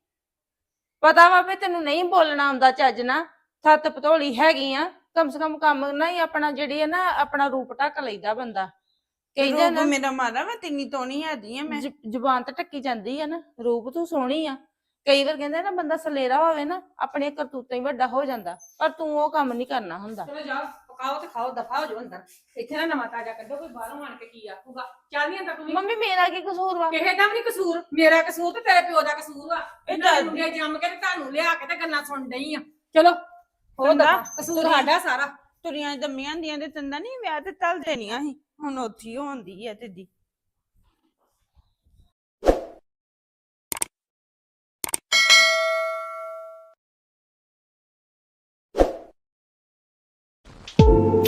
ਪਤਾ ਵਾ ਵੀ ਤੈਨੂੰ ਨਹੀਂ ਬੋਲਣਾ ਆਉਂਦਾ ਚੱਜ ਨਾ ਸੱਤ ਪਤੋਲੀ ਹੈਗੀ ਆ ਕਮ ਸੇ ਕਮ ਕੰਮ ਨਾ ਹੀ ਆਪਣਾ ਜਿਹੜੀ ਹੈ ਨਾ ਆਪਣਾ ਰੂਪ ਢੱਕ ਲਈਦਾ ਬੰਦਾ। ਕਹਿੰਦੇ ਰੂਪ ਨਾ ਮੇਰਾ ਮਾਰਾ ਮੈਂ ਤਿੰਨੀ ਤੋਣੀ ਆਦੀ ਆ ਮੈਂ। ਜ਼ੁ- ਜ਼ੁਬਾਨ ਤਾਂ ਟੱਕੀ ਜਾਂਦੀ ਆ ਨਾ ਰੂਪ ਤੂੰ ਸੋਹਣੀ ਆ। ਕਈ ਵਾਰ ਕਹਿੰਦੇ ਨਾ ਬੰਦਾ ਸਲੇਰਾ ਹੋਵੇ ਨਾ ਆਪਣੀਆਂ ਕਰਤੂਤਾਂ ਹੀ ਵੱਡਾ ਹੋ ਜਾਂਦਾ ਪਰ ਤੂੰ ਉਹ ਕੰਮ ਨਹੀਂ ਕਰਨਾ ਹੁੰਦਾ। ਚਲੋ ਜਾਓ ਪਕਾਓ ਤੇ ਖਾਓ ਦਫਾ ਹੋ ਜਾਓ ਅੰਦਰ। ਇੱਥੇ ਨਾ ਨਵਾਂ ਤਾਜਾ ਕੱਢੋ ਕੋਈ ਬਾਹਰੋਂ ਆਣ ਕੇ ਕੀ ਆਖੂਗਾ। ਚੱਲ ਅੰਦਰ ਤੂੰ ਵੀ। ਮੰਮੀ ਮੇਰਾ ਕੀ ਕਸੂਰ ਵਾ? ਕਿਸੇ ਦਾ ਵੀ ਨੀ ਕਸੂਰ ਮੇਰਾ ਕਸੂਰ ਤੇ ਤੇਰੇ ਪਿਓ ਦਾ ਕਸੂਰ ਆ ਇਹ ਇਹਨਾਂ ਤਾਂ- ਮੁੰਡੇ ਜੰਮ ਕੇ ਤੇ ਤੁਹਾਨੂੰ ਲਿਆ ਕੇ ਤੇ ਗੱਲਾਂ ਸੁਣ ਡਈ ਆ। ਚਲੋ ਹੋ ਚੰਗਾ। ਦਫਾ ਕਸੂਰ ਸਾਡਾ ਸਾਰਾ। ਤੁਰੀਆਂ ਜੰਮੀਆਂ ਦੀਆਂ ਦੇ ਤੰਦਾ ਨਹੀਂ ਵਿਆਹ ਤੇ ਚੱਲ ਦੇਣੀਆਂ ਸੀ ਹੁਣ ਉੱਥੇ ਹੀ ਹੁੰਦੀ ਆ ਤੇ ਦੀ। ਆ